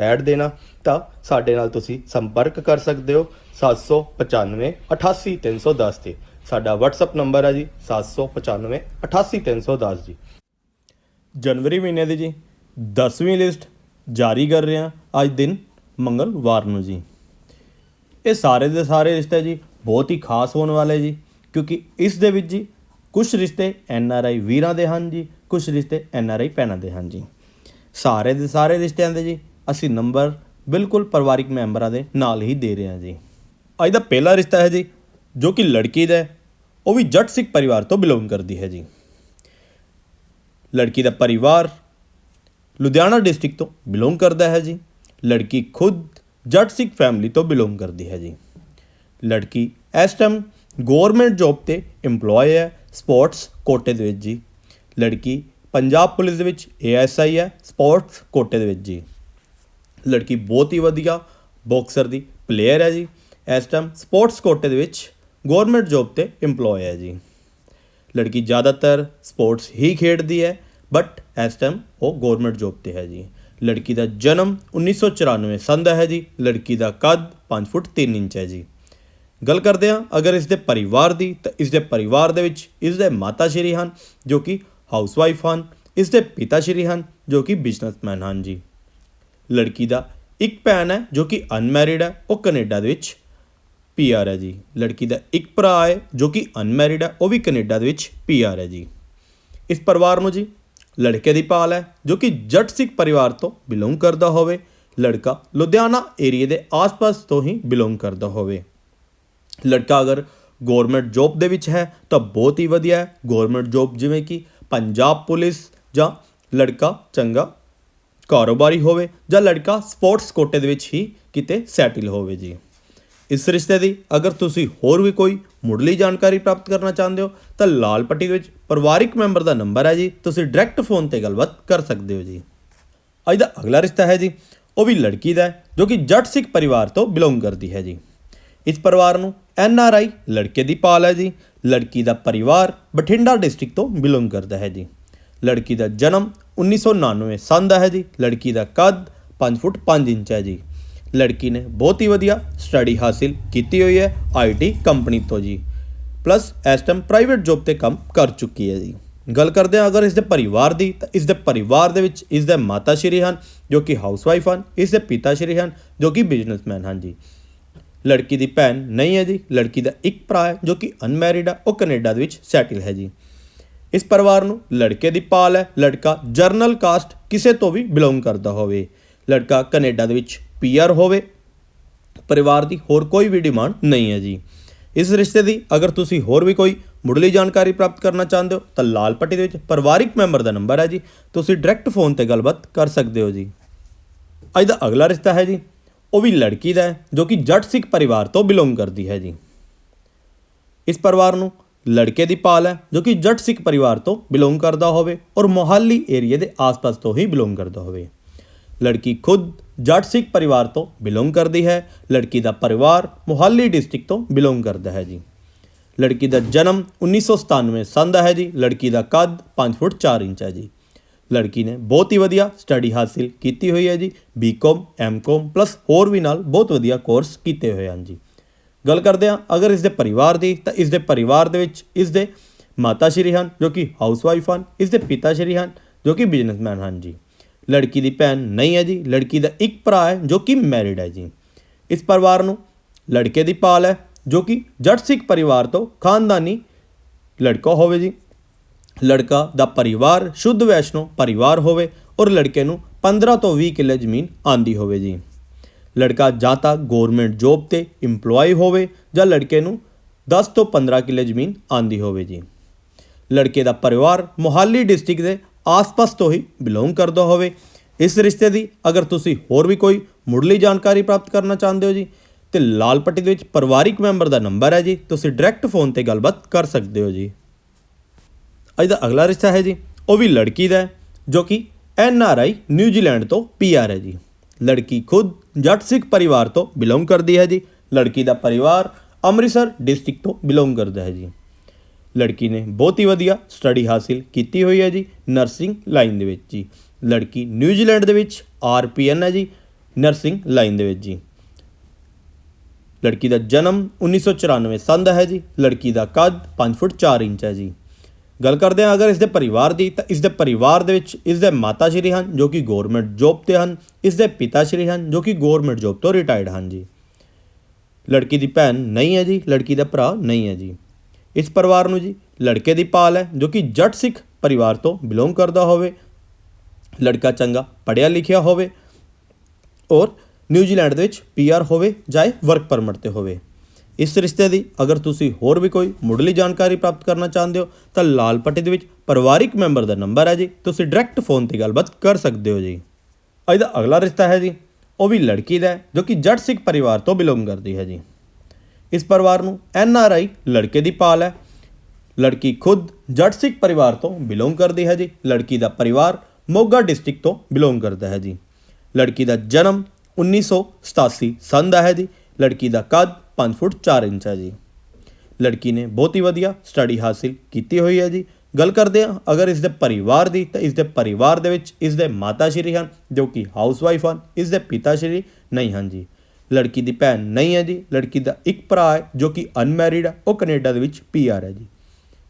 Add ਦੇਣਾ, ਤਾਂ ਸਾਡੇ ਨਾਲ ਤੁਸੀਂ ਸੰਪਰਕ ਕਰ ਸਕਦੇ ਹੋ 795 88310 ਤੇ। ਸਾਡਾ WhatsApp ਨੰਬਰ ਹੈ ਜੀ 795 88310 ਜੀ। ਜਨਵਰੀ ਮਹੀਨੇ ਦੀ ਜੀ 10ਵੀਂ ਲਿਸਟ ਜਾਰੀ ਕਰ ਰਹੇ ਹਾਂ, ਅੱਜ ਦਿਨ ਮੰਗਲਵਾਰ ਨੂੰ ਜੀ। ਇਹ ਸਾਰੇ ਦੇ ਸਾਰੇ ਰਿਸ਼ਤੇ ਜੀ ਬਹੁਤ ਹੀ ਖਾਸ ਹੋਣ ਵਾਲੇ ਜੀ, ਕਿਉਂਕਿ ਇਸ ਦੇ ਵਿੱਚ ਜੀ ਕੁਝ ਰਿਸ਼ਤੇ ਐਨ ਆਰ ਆਈ ਵੀਰਾਂ ਦੇ ਹਨ ਜੀ ਕੁਝ ਰਿਸ਼ਤੇ ਐਨ ਆਰ ਆਈ ਭੈਣਾਂ ਦੇ ਹਨ ਜੀ। ਸਾਰੇ ਦੇ ਸਾਰੇ ਰਿਸ਼ਤਿਆਂ ਦੇ ਜੀ ਅਸੀਂ ਨੰਬਰ ਬਿਲਕੁਲ ਪਰਿਵਾਰਿਕ ਮੈਂਬਰਾਂ ਦੇ ਨਾਲ ਹੀ ਦੇ ਰਹੇ ਹਾਂ ਜੀ। ਅੱਜ ਦਾ ਪਹਿਲਾ ਰਿਸ਼ਤਾ ਹੈ ਜੀ, ਜੋ ਕਿ ਲੜਕੀ ਦਾ ਉਹ ਵੀ ਜੱਟ ਸਿੱਖ ਪਰਿਵਾਰ ਤੋਂ ਬਿਲੋਂਗ ਕਰਦੀ ਹੈ ਜੀ। ਲੜਕੀ ਦਾ ਪਰਿਵਾਰ ਲੁਧਿਆਣਾ ਡਿਸਟ੍ਰਿਕਟ ਤੋਂ ਬਿਲੋਂਗ ਕਰਦਾ ਹੈ ਜੀ। ਲੜਕੀ ਖੁਦ ਜੱਟ ਸਿੱਖ ਫੈਮਿਲੀ ਤੋਂ ਬਿਲੋਂਗ ਕਰਦੀ ਹੈ ਜੀ। ਲੜਕੀ ਇਸ ਟਾਈਮ ਗਵਰਨਮੈਂਟ ਜੌਬ ਤੇ EMPLOYE ਹੈ, ਸਪੋਰਟਸ ਕੋਟੇ ਦੇ ਵਿੱਚ ਜੀ। ਲੜਕੀ ਪੰਜਾਬ ਪੁਲਿਸ ਦੇ ਵਿੱਚ ਏਐਸਆਈ ਹੈ, ਸਪੋਰਟਸ ਕੋਟੇ ਦੇ ਵਿੱਚ ਜੀ। ਲੜਕੀ ਬਹੁਤ ਹੀ ਵਧੀਆ ਬਾਕਸਰ ਦੀ ਪਲੇਅਰ ਹੈ ਜੀ। ਇਸ ਟਾਈਮ ਸਪੋਰਟਸ ਕੋਟੇ ਦੇ ਵਿੱਚ ਗਵਰਨਮੈਂਟ ਜੌਬ ਤੇ EMPLOYE ਹੈ ਜੀ। ਲੜਕੀ ਜ਼ਿਆਦਾਤਰ ਸਪੋਰਟਸ ਹੀ ਖੇਡਦੀ ਹੈ ਬਟ ਇਸ ਟਾਈਮ ਉਹ ਗਵਰਨਮੈਂਟ ਜੌਬ ਤੇ ਹੈ ਜੀ। ਲੜਕੀ ਦਾ ਜਨਮ 1994 ਸੰਨ ਦਾ ਹੈ ਜੀ। ਲੜਕੀ ਦਾ ਕੱਦ 5 ਫੁੱਟ 3 ਇੰਚ ਹੈ ਜੀ। ਗੱਲ ਕਰਦੇ ਹਾਂ, ਅਗਰ ਇਸ ਦੇ ਪਰਿਵਾਰ ਦੀ, ਤਾਂ ਇਸ ਦੇ ਪਰਿਵਾਰ ਦੇ ਵਿੱਚ ਇਸ ਦੇ ਮਾਤਾ ਸ਼੍ਰੀ ਹਨ, ਜੋ ਕਿ ਹਾਊਸਵਾਈਫ ਹਨ। ਇਸ ਦੇ ਪਿਤਾ ਸ਼੍ਰੀ ਹਨ, ਜੋ ਕਿ ਬਿਜ਼ਨਸਮੈਨ ਹਨ ਜੀ। ਲੜਕੀ ਦਾ ਇੱਕ ਭੈਣ ਹੈ ਜੋ ਕਿ ਅਨਮੈਰਿਡ ਹੈ, ਉਹ ਕੈਨੇਡਾ ਦੇ ਵਿੱਚ ਪੀਆਰ ਹੈ ਜੀ। ਲੜਕੀ ਦਾ ਇੱਕ ਭਰਾ ਹੈ ਜੋ ਕਿ ਅਨਮੈਰਿਡ ਹੈ, ਉਹ ਵੀ ਕੈਨੇਡਾ ਦੇ ਵਿੱਚ ਪੀਆਰ ਹੈ ਜੀ। ਇਸ ਪਰਿਵਾਰ ਨੂੰ ਜੀ ਲੜਕੇ ਦੀ ਪਾਲ ਹੈ, ਜੋ ਕਿ ਜੱਟ ਸਿੱਖ ਪਰਿਵਾਰ ਤੋਂ ਬਿਲੋਂਗ ਕਰਦਾ ਹੋਵੇ। ਲੜਕਾ ਲੁਧਿਆਣਾ ਏਰੀਆ ਦੇ ਆਸ-ਪਾਸ ਤੋਂ ਹੀ ਬਿਲੋਂਗ ਕਰਦਾ ਹੋਵੇ। ਲੜਕਾ ਅਗਰ ਗਵਰਨਮੈਂਟ ਜੌਬ ਦੇ ਵਿੱਚ ਹੈ, ਤਾਂ ਬਹੁਤ ਹੀ ਵਧੀਆ ਹੈ। ਗਵਰਨਮੈਂਟ ਜੌਬ ਜਿਵੇਂ ਕਿ ਪੰਜਾਬ ਪੁਲਿਸ ਜਾਂ ਲੜਕਾ ਚੰਗਾ ਕਾਰੋਬਾਰੀ ਹੋਵੇ ਜਾਂ ਲੜਕਾ ਸਪੋਰਟਸ ਕੋਟੇ ਦੇ ਵਿੱਚ ਹੀ ਕਿਤੇ ਸੈਟਲ ਹੋਵੇ ਜੀ। ਇਸ ਰਿਸ਼ਤੇ ਦੀ ਅਗਰ ਤੁਸੀਂ ਹੋਰ ਵੀ ਕੋਈ ਮੁੱਢਲੀ ਜਾਣਕਾਰੀ ਪ੍ਰਾਪਤ ਕਰਨਾ ਚਾਹੁੰਦੇ ਹੋ, ਤਾਂ ਲਾਲ ਪੱਟੀ ਵਿੱਚ ਪਰਿਵਾਰਿਕ ਮੈਂਬਰ ਦਾ ਨੰਬਰ ਹੈ ਜੀ। ਤੁਸੀਂ ਡਾਇਰੈਕਟ ਫੋਨ ਤੇ ਗੱਲਬਾਤ ਕਰ ਸਕਦੇ ਹੋ ਜੀ। ਅੱਜ ਦਾ ਅਗਲਾ ਰਿਸ਼ਤਾ ਹੈ ਜੀ। ਉਹ ਵੀ ਲੜਕੀ ਦਾ ਹੈ, ਜੋ ਕਿ ਜੱਟ ਸਿੱਖ ਪਰਿਵਾਰ ਤੋਂ ਬਿਲੋਂਗ ਕਰਦੀ ਹੈ ਜੀ। ਇਸ ਪਰਿਵਾਰ ਨੂੰ ਐਨ ਆਰ ਆਈ ਲੜਕੇ ਦੀ ਪਾਲ ਹੈ ਜੀ। ਲੜਕੀ ਦਾ ਪਰਿਵਾਰ ਬਠਿੰਡਾ ਡਿਸਟ੍ਰਿਕਟ ਤੋਂ ਬਿਲੋਂਗ ਕਰਦਾ ਹੈ ਜੀ। ਲੜਕੀ ਦਾ ਜਨਮ 1999 ਸੰਨ ਦਾ ਹੈ ਜੀ, ਲੜਕੀ ਦਾ ਕੱਦ 5 ਫੁੱਟ 5 ਇੰਚ ਹੈ ਜੀ। ਲੜਕੀ ਨੇ ਬਹੁਤ ਹੀ ਵਧੀਆ ਸਟੱਡੀ ਹਾਸਿਲ ਕੀਤੀ ਹੋਈ ਹੈ ਆਈਟੀ ਕੰਪਨੀ ਤੋਂ ਜੀ। ਪਲੱਸ ਇਸ ਟਾਈਮ ਪ੍ਰਾਈਵੇਟ ਜੌਬ ਤੇ ਕੰਮ ਕਰ ਚੁੱਕੀ ਹੈ ਜੀ। ਗੱਲ ਕਰਦੇ ਹਾਂ, ਅਗਰ ਇਸ ਦੇ ਪਰਿਵਾਰ ਦੀ, ਤਾਂ ਇਸ ਦੇ ਪਰਿਵਾਰ ਦੇ ਵਿੱਚ ਇਸ ਦੇ ਮਾਤਾ ਸ਼੍ਰੀ ਹਨ, ਜੋ ਕਿ ਹਾਊਸਵਾਈਫ ਹਨ ਇਸ ਦੇ ਪਿਤਾ ਸ਼੍ਰੀ ਹਨ, ਜੋ ਕਿ ਬਿਜ਼ਨਸਮੈਨ ਹਨ ਜੀ। ਲੜਕੀ ਦੀ ਭੈਣ ਨਹੀਂ ਹੈ ਜੀ, ਲੜਕੀ ਦਾ ਇੱਕ ਭਰਾ ਹੈ, ਜੋ ਕਿ ਅਨਮੈਰਿਡ ਹੈ ਉਹ ਕੈਨੇਡਾ ਦੇ ਵਿੱਚ ਸੈਟਲ ਹੈ ਜੀ। ਇਸ ਪਰਿਵਾਰ ਨੂੰ ਲੜਕੇ ਦੀ ਪਾਲ ਹੈ, ਲੜਕਾ ਜਰਨਲ ਕਾਸਟ ਕਿਸੇ ਤੋਂ ਵੀ ਬਿਲੋਂਗ ਕਰਦਾ ਹੋਵੇ। ਲੜਕਾ ਕੈਨੇਡਾ ਦੇ ਵਿੱਚ ਪੀਆਰ ਹੋਵੇ। ਪਰਿਵਾਰ ਦੀ ਹੋਰ ਕੋਈ ਵੀ ਡਿਮਾਂਡ ਨਹੀਂ ਹੈ ਜੀ। ਇਸ ਰਿਸ਼ਤੇ ਦੀ ਅਗਰ ਤੁਸੀਂ ਹੋਰ ਵੀ ਕੋਈ ਮੁੱਢਲੀ ਜਾਣਕਾਰੀ ਪ੍ਰਾਪਤ ਕਰਨਾ ਚਾਹੁੰਦੇ ਹੋ, ਤਾਂ ਲਾਲ ਪੱਟੀ ਦੇ ਵਿੱਚ ਪਰਿਵਾਰਿਕ ਮੈਂਬਰ ਦਾ ਨੰਬਰ ਹੈ ਜੀ। ਤੁਸੀਂ ਡਾਇਰੈਕਟ ਫੋਨ ਤੇ ਗੱਲਬਾਤ ਕਰ ਸਕਦੇ ਹੋ ਜੀ। ਅੱਜ ਦਾ ਅਗਲਾ ਰਿਸ਼ਤਾ ਹੈ ਜੀ। ਉਹ ਵੀ ਲੜਕੀ ਦਾ ਹੈ, ਜੋ ਕਿ ਜੱਟ ਸਿੱਖ ਪਰਿਵਾਰ ਤੋਂ ਬਿਲੋਂਗ ਕਰਦੀ ਹੈ ਜੀ। ਇਸ ਪਰਿਵਾਰ ਨੂੰ ਲੜਕੇ ਦੀ ਪਾਲ ਹੈ, ਜੋ ਕਿ ਜੱਟ ਸਿੱਖ ਪਰਿਵਾਰ ਤੋਂ ਬਿਲੋਂਗ ਕਰਦਾ ਹੋਵੇ ਔਰ ਮੋਹਾਲੀ ਏਰੀਆ ਦੇ ਆਸ-ਪਾਸ ਤੋਂ ਹੀ ਬਿਲੋਂਗ ਕਰਦਾ ਹੋਵੇ। ਲੜਕੀ ਖੁਦ ਜੱਟ ਸਿੱਖ ਪਰਿਵਾਰ ਤੋਂ ਬਿਲੋਂਗ ਕਰਦੀ ਹੈ, ਲੜਕੀ ਦਾ ਪਰਿਵਾਰ ਮੋਹਾਲੀ ਡਿਸਟ੍ਰਿਕਟ ਤੋਂ ਬਿਲੋਂਗ ਕਰਦਾ ਹੈ ਜੀ। ਲੜਕੀ ਦਾ ਜਨਮ 1997 ਸੰਨ ਦਾ ਹੈ ਜੀ, ਲੜਕੀ ਦਾ ਕੱਦ 5 ਫੁੱਟ 4 ਇੰਚ ਹੈ ਜੀ। ਲੜਕੀ ਨੇ ਬਹੁਤ ਹੀ ਵਧੀਆ ਸਟੱਡੀ ਹਾਸਿਲ ਕੀਤੀ ਹੋਈ ਹੈ ਜੀ ਬੀਕਾਮ ਐਮਕਾਮ ਪਲੱਸ ਹੋਰ ਵੀ ਨਾਲ ਬਹੁਤ ਵਧੀਆ ਕੋਰਸ ਕੀਤੇ ਹੋਏ ਹਨ ਜੀ। ਗੱਲ ਕਰਦੇ ਹਾਂ, ਅਗਰ ਇਸ ਦੇ ਪਰਿਵਾਰ ਦੀ, ਤਾਂ ਇਸ ਦੇ ਪਰਿਵਾਰ ਦੇ ਵਿੱਚ ਇਸ ਦੇ ਮਾਤਾ ਸ਼੍ਰੀ ਹਨ, ਜੋ ਕਿ ਹਾਊਸਵਾਈਫ ਹਨ ਇਸ ਦੇ ਪਿਤਾ ਸ਼੍ਰੀ ਹਨ, ਜੋ ਕਿ ਬਿਜ਼ਨਸਮੈਨ ਹਨ ਜੀ। ਲੜਕੀ ਦੀ ਭੈਣ ਨਹੀਂ ਹੈ ਜੀ, ਲੜਕੀ ਦਾ ਇੱਕ ਭਰਾ ਹੈ, ਜੋ ਕਿ ਮੈਰਿਡ ਹੈ ਜੀ। ਇਸ ਪਰਿਵਾਰ ਨੂੰ ਲੜਕੇ ਦੀ ਪਾਲ ਹੈ, ਜੋ ਕਿ ਜੱਟ ਸਿੱਖ ਪਰਿਵਾਰ ਤੋਂ ਖਾਨਦਾਨੀ ਲੜਕਾ ਹੋਵੇ ਜੀ। ਲੜਕਾ ਦਾ ਪਰਿਵਾਰ ਸ਼ੁੱਧ ਵੈਸ਼ਨੋ ਪਰਿਵਾਰ ਹੋਵੇ ਔਰ ਲੜਕੇ ਨੂੰ 15 ਤੋਂ 20 ਕਿੱਲੇ ਜ਼ਮੀਨ ਆਂਦੀ ਹੋਵੇ ਜੀ। ਲੜਕਾ ਜਾਂ ਤਾਂ ਗਵਰਨਮੈਂਟ ਜੋਬ ਤੇ EMPLOYE ਹੋਵੇ ਜਾਂ ਲੜਕੇ ਨੂੰ 10 ਤੋਂ 15 ਕਿੱਲੇ ਜ਼ਮੀਨ ਆਂਦੀ ਹੋਵੇ ਜੀ। ਲੜਕੇ ਦਾ ਪਰਿਵਾਰ ਮੋਹਾਲੀ ਡਿਸਟ੍ਰਿਕਟ ਦੇ ਆਸ-ਪਾਸ ਤੋਂ ਹੀ ਬਿਲੋਂਗ ਕਰਦਾ ਹੋਵੇ। ਇਸ ਰਿਸ਼ਤੇ ਦੀ ਅਗਰ ਤੁਸੀਂ ਹੋਰ ਵੀ ਕੋਈ ਮੁੱਢਲੀ ਜਾਣਕਾਰੀ ਪ੍ਰਾਪਤ ਕਰਨਾ ਚਾਹੁੰਦੇ ਹੋ ਜੀ, ਤੇ ਲਾਲ ਪੱਟੀ ਦੇ ਵਿੱਚ ਪਰਿਵਾਰਿਕ ਮੈਂਬਰ ਦਾ ਨੰਬਰ ਹੈ ਜੀ, ਤੁਸੀਂ ਡਾਇਰੈਕਟ ਫੋਨ ਤੇ ਗੱਲਬਾਤ ਕਰ ਸਕਦੇ ਹੋ ਜੀ। ਅੱਜ ਦਾ ਅਗਲਾ ਰਿਸ਼ਤਾ ਹੈ ਜੀ, ਉਹ ਵੀ ਲੜਕੀ ਦਾ ਜੋ ਕਿ ਐਨ ਆਰ ਆਈ ਨਿਊਜ਼ੀਲੈਂਡ ਤੋਂ ਪੀ ਆਰ ਹੈ ਜੀ। ਲੜਕੀ ਖੁਦ ਜੱਟ ਸਿੱਖ ਪਰਿਵਾਰ ਤੋਂ ਬਿਲੋਂਗ ਕਰਦੀ ਹੈ ਜੀ। ਲੜਕੀ ਦਾ ਪਰਿਵਾਰ ਅੰਮ੍ਰਿਤਸਰ ਡਿਸਟ੍ਰਿਕਟ ਤੋਂ ਬਿਲੋਂਗ ਕਰਦਾ ਹੈ ਜੀ। ਲੜਕੀ ਨੇ ਬਹੁਤ ਹੀ ਵਧੀਆ ਸਟੱਡੀ ਹਾਸਿਲ ਕੀਤੀ ਹੋਈ ਹੈ ਜੀ, ਨਰਸਿੰਗ ਲਾਈਨ ਦੇ ਵਿੱਚ ਜੀ। ਲੜਕੀ ਨਿਊਜ਼ੀਲੈਂਡ ਦੇ ਵਿੱਚ ਆਰਪੀਐਨ ਹੈ ਜੀ, ਨਰਸਿੰਗ ਲਾਈਨ ਦੇ ਵਿੱਚ ਜੀ। ਲੜਕੀ ਦਾ ਜਨਮ 1994 ਸੰਨ ਦਾ ਹੈ ਜੀ। ਲੜਕੀ ਦਾ ਕੱਦ 5 ਫੁੱਟ 4 ਇੰਚ ਹੈ ਜੀ। ਗੱਲ ਕਰਦੇ ਹਾਂ, ਅਗਰ ਇਸ ਦੇ ਪਰਿਵਾਰ ਦੀ, ਤਾਂ ਇਸ ਦੇ ਪਰਿਵਾਰ ਦੇ ਵਿੱਚ ਇਸ ਦੇ ਮਾਤਾ ਸ਼੍ਰੀ ਹਨ, ਜੋ ਕਿ ਗਵਰਨਮੈਂਟ ਜੌਬ ਤੇ ਹਨ ਇਸ ਦੇ ਪਿਤਾ ਸ਼੍ਰੀ ਹਨ, ਜੋ ਕਿ ਗਵਰਨਮੈਂਟ ਜੌਬ ਤੋਂ ਰਿਟਾਇਰਡ ਹਨ ਜੀ। ਲੜਕੀ ਦੀ ਭੈਣ ਨਹੀਂ ਹੈ ਜੀ, ਲੜਕੀ ਦਾ ਭਰਾ ਨਹੀਂ ਹੈ ਜੀ। ਇਸ ਪਰਿਵਾਰ ਨੂੰ ਜੀ, ਲੜਕੇ ਦੀ ਪਾਲ ਹੈ, ਜੋ ਕਿ ਜੱਟ ਸਿੱਖ ਪਰਿਵਾਰ ਤੋਂ ਬਿਲੋਂਗ ਕਰਦਾ ਹੋਵੇ, ਲੜਕਾ ਚੰਗਾ ਪੜ੍ਹਿਆ ਲਿਖਿਆ ਹੋਵੇ, ਔਰ ਨਿਊਜ਼ੀਲੈਂਡ ਦੇ ਵਿੱਚ ਪੀਆਰ ਹੋਵੇ ਜਾਏ ਵਰਕ ਪਰਮਿਟ ਤੇ ਹੋਵੇ। ਇਸ ਰਿਸ਼ਤੇ ਦੀ ਅਗਰ ਤੁਸੀਂ ਹੋਰ ਵੀ ਕੋਈ ਮੁੱਢਲੀ ਜਾਣਕਾਰੀ ਪ੍ਰਾਪਤ ਕਰਨਾ ਚਾਹੁੰਦੇ ਹੋ, ਤਾਂ ਲਾਲ ਪੱਟੀ ਦੇ ਵਿੱਚ ਪਰਿਵਾਰਿਕ ਮੈਂਬਰ ਦਾ ਨੰਬਰ ਹੈ ਜੀ। ਤੁਸੀਂ ਡਾਇਰੈਕਟ ਫੋਨ ਤੇ ਗੱਲਬਾਤ ਕਰ ਸਕਦੇ ਹੋ ਜੀ। ਇਹਦਾ ਅਗਲਾ ਰਿਸ਼ਤਾ ਹੈ ਜੀ। ਉਹ ਵੀ ਲੜਕੀ ਦਾ ਜੋ ਕਿ ਜੱਟ ਸਿੱਖ ਪਰਿਵਾਰ ਤੋਂ ਬਿਲੋਂਗ ਕਰਦੀ ਹੈ ਜੀ। ਇਸ ਪਰਿਵਾਰ ਨੂੰ ਐਨ ਆਰ ਆਈ ਲੜਕੇ ਦੀ ਪਾਲ ਹੈ। ਲੜਕੀ ਖੁਦ ਜੱਟ ਸਿੱਖ ਪਰਿਵਾਰ ਤੋਂ ਬਿਲੋਂਗ ਕਰਦੀ ਹੈ ਜੀ। ਲੜਕੀ ਦਾ ਪਰਿਵਾਰ ਮੋਗਾ ਡਿਸਟ੍ਰਿਕਟ ਤੋਂ ਬਿਲੋਂਗ ਕਰਦਾ ਹੈ ਜੀ। ਲੜਕੀ ਦਾ ਜਨਮ 1987 ਸੰਨ ਦਾ ਹੈ ਜੀ। ਲੜਕੀ ਦਾ ਕੱਦ 5 ਫੁੱਟ 4 ਇੰਚ ਹੈ ਜੀ। ਲੜਕੀ ਨੇ ਬਹੁਤ ਹੀ ਵਧੀਆ ਸਟੱਡੀ ਹਾਸਿਲ ਕੀਤੀ ਹੋਈ ਹੈ ਜੀ। ਗੱਲ ਕਰਦੇ ਹਾਂ, ਅਗਰ ਇਸ ਦੇ ਪਰਿਵਾਰ ਦੀ, ਤਾਂ ਇਸ ਦੇ ਪਰਿਵਾਰ ਦੇ ਵਿੱਚ ਇਸ ਦੇ ਮਾਤਾ ਸ਼੍ਰੀ ਹਨ, ਜੋ ਕਿ ਹਾਊਸ ਵਾਈਫ ਹਨ, ਇਸ ਦੇ ਪਿਤਾ ਸ਼੍ਰੀ ਨਹੀਂ ਹਨ ਜੀ। ਲੜਕੀ ਦੀ ਭੈਣ ਨਹੀਂ ਹੈ ਜੀ, ਲੜਕੀ ਦਾ ਇੱਕ ਭਰਾ ਹੈ, ਜੋ ਕਿ ਅਨਮੈਰਿਡ ਹੈ, ਉਹ ਕੈਨੇਡਾ ਦੇ ਵਿੱਚ ਪੀਆਰ ਹੈ ਜੀ।